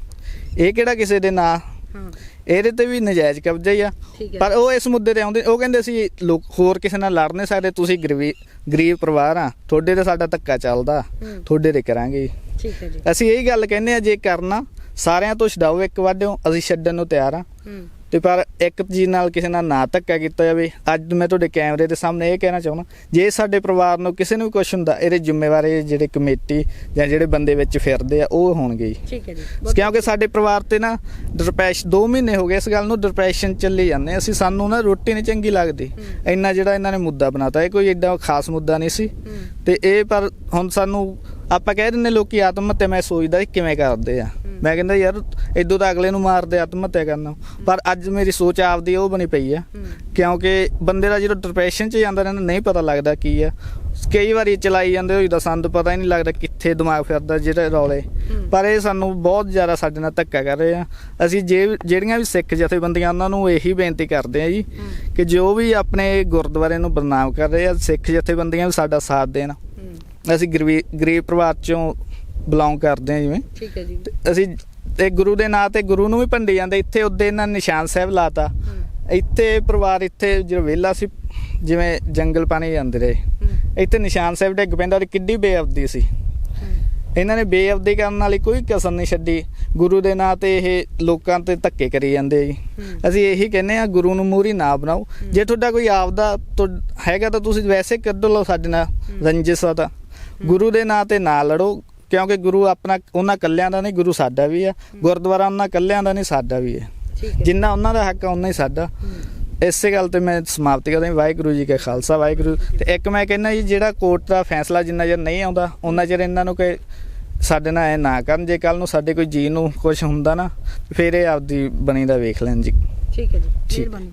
ਇਹ ਕਿਹੜਾ ਕਿਸੇ ਦੇ ਨਾਂ? ਹਾਂ। ਇਹਦੇ ਤੇ ਵੀ ਨਜਾਇਜ਼ ਕਬਜ਼ਾ ਹੀ ਆ। ਪਰ ਉਹ ਇਸ ਮੁੱਦੇ ਤੇ ਆਉਂਦੇ ਉਹ ਕਹਿੰਦੇ ਸੀ ਲੋਕ ਹੋਰ ਕਿਸੇ ਨਾਲ ਲੜ ਨਹੀਂ ਸਕਦੇ ਤੁਸੀਂ ਗਰੀਬੀ ਗਰੀਬ ਪਰਿਵਾਰ ਆ ਤੁਹਾਡੇ ਤੇ ਸਾਡਾ ਧੱਕਾ ਚੱਲਦਾ। ਤੁਹਾਡੇ ਤੇ ਕਰਾਂਗੇ। ਠੀਕ ਹੈ ਜੀ। ਅਸੀਂ ਇਹੀ ਗੱਲ ਕਹਿੰਦੇ ਆ ਜੇ ਕਰਨਾ ਸਾਰਿਆਂ ਤੋਂ ਛਡਾਓ ਇੱਕ ਵਾਢਿਓ ਅਸੀਂ ਛੱਡਣ ਨੂੰ ਤਿਆਰ ਆ। ਹੂੰ। ਤੇ ਪਰ ਇੱਕ ਜੀ ਨਾਲ ਕਿਸੇ ਨਾਲ ਨਾ ਧੱਕਾ ਕੀਤਾ ਜਾਵੇ ਅੱਜ ਮੈਂ ਤੁਹਾਡੇ ਕੈਮਰੇ ਦੇ ਸਾਹਮਣੇ ਇਹ ਕਹਿਣਾ ਚਾਹੁੰਦਾ ਜੇ ਸਾਡੇ ਪਰਿਵਾਰ ਨੂੰ ਕਿਸੇ ਨੂੰ ਵੀ ਕੁਝ ਹੁੰਦਾ ਇਹਦੇ ਜ਼ਿੰਮੇਵਾਰ ਜਿਹੜੇ ਕਮੇਟੀ ਜਾਂ ਜਿਹੜੇ ਬੰਦੇ ਵਿੱਚ ਫਿਰਦੇ ਆ ਉਹ ਹੋਣਗੇ ਜੀ। ਠੀਕ ਹੈ ਜੀ। ਕਿਉਂਕਿ ਸਾਡੇ ਪਰਿਵਾਰ ਤੇ ਨਾ ਡਿਪਰੈਸ਼ਨ 2 ਮਹੀਨੇ ਹੋ ਗਏ ਇਸ ਗੱਲ ਨੂੰ ਡਿਪਰੈਸ਼ਨ ਚੱਲੀ ਜਾਂਦੇ ਅਸੀਂ ਸਾਨੂੰ ਨਾ ਰੋਟੀ ਨਹੀਂ ਚੰਗੀ ਲੱਗਦੀ। ਇੰਨਾ ਜਿਹੜਾ ਇਹਨਾਂ ਨੇ ਮੁੱਦਾ ਬਣਾਤਾ ਇਹ ਕੋਈ ਏਡਾ ਖਾਸ ਮੁੱਦਾ ਨਹੀਂ ਸੀ। ਤੇ ਇਹ ਪਰ ਹੁਣ ਸਾਨੂੰ ਆਪਾਂ ਕਹਿ ਦਿੰਦੇ ਲੋਕੀ ਆਤਮ ਹੱਤਿਆ ਮੈਂ ਸੋਚਦਾ ਕਿਵੇਂ ਕਰਦੇ ਆ। ਮੈਂ ਕਹਿੰਦਾ ਯਾਰ ਇਦੋਂ ਤਾਂ ਅਗਲੇ ਨੂੰ ਮਾਰਦੇ ਆਤਮ ਹੱਤਿਆ ਕਰਨਾ ਪਰ ਅੱਜ ਮੇਰੀ ਸੋਚ ਆਪਦੀ ਉਹ ਬਣੀ ਪਈ ਆ। ਕਿਉਂਕਿ ਬੰਦੇ ਦਾ ਜਦੋਂ ਡਿਪਰੈਸ਼ਨ 'ਚ ਜਾਂਦਾ ਰਹਿੰਦਾ ਨਹੀਂ ਪਤਾ ਲੱਗਦਾ ਕੀ ਆ। ਕਈ ਵਾਰੀ ਚਲਾਈ ਜਾਂਦੇ ਹੋਈ ਸਾਨੂੰ ਤਾਂ ਪਤਾ ਹੀ ਨਹੀਂ ਲੱਗਦਾ ਕਿੱਥੇ ਦਿਮਾਗ ਫਿਰਦਾ ਜਿਹੜੇ ਰੌਲੇ। ਪਰ ਇਹ ਸਾਨੂੰ ਬਹੁਤ ਜ਼ਿਆਦਾ ਸਾਡੇ ਨਾਲ ਧੱਕਾ ਕਰ ਰਹੇ ਆ। ਅਸੀਂ ਜੇ ਜਿਹੜੀਆਂ ਵੀ ਸਿੱਖ ਜਥੇਬੰਦੀਆਂ ਉਹਨਾਂ ਨੂੰ ਇਹੀ ਬੇਨਤੀ ਕਰਦੇ ਆ ਜੀ ਕਿ ਜੋ ਵੀ ਆਪਣੇ ਗੁਰਦੁਆਰੇ ਨੂੰ ਬਦਨਾਮ ਕਰ ਰਹੇ ਆ ਸਿੱਖ ਜਥੇਬੰਦੀਆਂ ਵੀ ਸਾਡਾ ਸਾਥ ਦੇਣ। ਅਸੀਂ ਗਰੀਬ ਪਰਿਵਾਰ ਚੋਂ ਬਿਲੋਂਗ ਕਰਦੇ ਆ ਜਿਵੇਂ। ਠੀਕ ਹੈ ਜੀ। ਅਸੀਂ ਤੇ ਗੁਰੂ ਦੇ ਨਾਂ ਤੇ ਗੁਰੂ ਨੂੰ ਵੀ ਭੰਡੀ ਜਾਂਦੇ। ਇੱਥੇ ਉਹਦੇ ਇਹਨਾਂ ਨਿਸ਼ਾਨ ਸਾਹਿਬ ਲਾਤਾ। ਇੱਥੇ ਪਰਿਵਾਰ ਇੱਥੇ ਜੋ ਵਿਹਲਾ ਸੀ ਜਿਵੇਂ ਜੰਗਲ ਪਾਣੀ ਜਾਂਦੇ ਰਹੇ। ਇੱਥੇ ਨਿਸ਼ਾਨ ਸਾਹਿਬ ਡਿੱਗ ਪੈਂਦਾ ਤੇ ਕਿੱਡੀ ਬੇਅਬਦੀ ਸੀ। ਇਹਨਾਂ ਨੇ ਬੇਅਬਦੀ ਕਰਨ ਵਾਲੀ ਕੋਈ ਕਸਰ ਨਹੀਂ ਛੱਡੀ। ਗੁਰੂ ਦੇ ਨਾਂ ਤੇ ਇਹ ਲੋਕਾਂ ਤੇ ਧੱਕੇ ਕਰੀ ਜਾਂਦੇ ਜੀ। ਅਸੀਂ ਇਹੀ ਕਹਿੰਨੇ ਆ ਗੁਰੂ ਨੂੰ ਮੂਰੀ ਨਾ ਬਣਾਓ। ਜੇ ਤੁਹਾਡਾ ਕੋਈ ਆਪਦਾ ਹੈਗਾ ਤਾਂ ਤੁਸੀਂ ਵੈਸੇ ਕੱਢ ਲਓ ਸਾਡੇ ਨਾਲ ਰੰਜਿਸ਼ ਤਾਂ। ਗੁਰੂ ਦੇ ਨਾਂ ਤੇ ਨਾ ਲੜੋ ਕਿਉਂਕਿ ਗੁਰੂ ਆਪਣਾ ਉਹਨਾਂ ਕੱਲਿਆਂ ਦਾ ਨਹੀਂ ਗੁਰੂ ਸਾਡਾ ਵੀ ਆ ਗੁਰਦੁਆਰਾ ਉਹਨਾਂ ਕੱਲਿਆਂ ਦਾ ਨਹੀਂ ਸਾਡਾ ਵੀ ਹੈ। ਜਿੰਨਾ ਉਹਨਾਂ ਦਾ ਹੱਕ ਆ ਉਹਨਾਂ ਹੀ ਸਾਡਾ। ਇਸੇ ਗੱਲ ਤੇ ਮੈਂ ਸਮਾਪਤੀ ਕਰਦਾ ਵਾਹਿਗੁਰੂ ਜੀ ਕਾ ਖਾਲਸਾ ਵਾਹਿਗੁਰੂ ਤੇ ਇੱਕ ਮੈਂ ਕਹਿੰਦਾ ਜੀ ਜਿਹੜਾ ਕੋਰਟ ਦਾ ਫੈਸਲਾ ਜਿੰਨਾ ਚਿਰ ਨਹੀਂ ਆਉਂਦਾ ਉਹਨਾਂ ਚਿਰ ਇਹਨਾਂ ਨੂੰ ਕਿ ਸਾਡੇ ਨਾਲ ਐ ਨਾ ਕਰਨ। ਜੇ ਕੱਲ ਨੂੰ ਸਾਡੇ ਕੋਈ ਜੀ ਨੂੰ ਕੁਝ ਹੁੰਦਾ ਨਾ ਫਿਰ ਇਹ ਆਪਦੀ ਬਣੀ ਦਾ ਵੇਖ ਲੈਣ ਜੀ। ਠੀਕ ਹੈ ਜੀ। ਮਿਹਰਬਾਨੀ।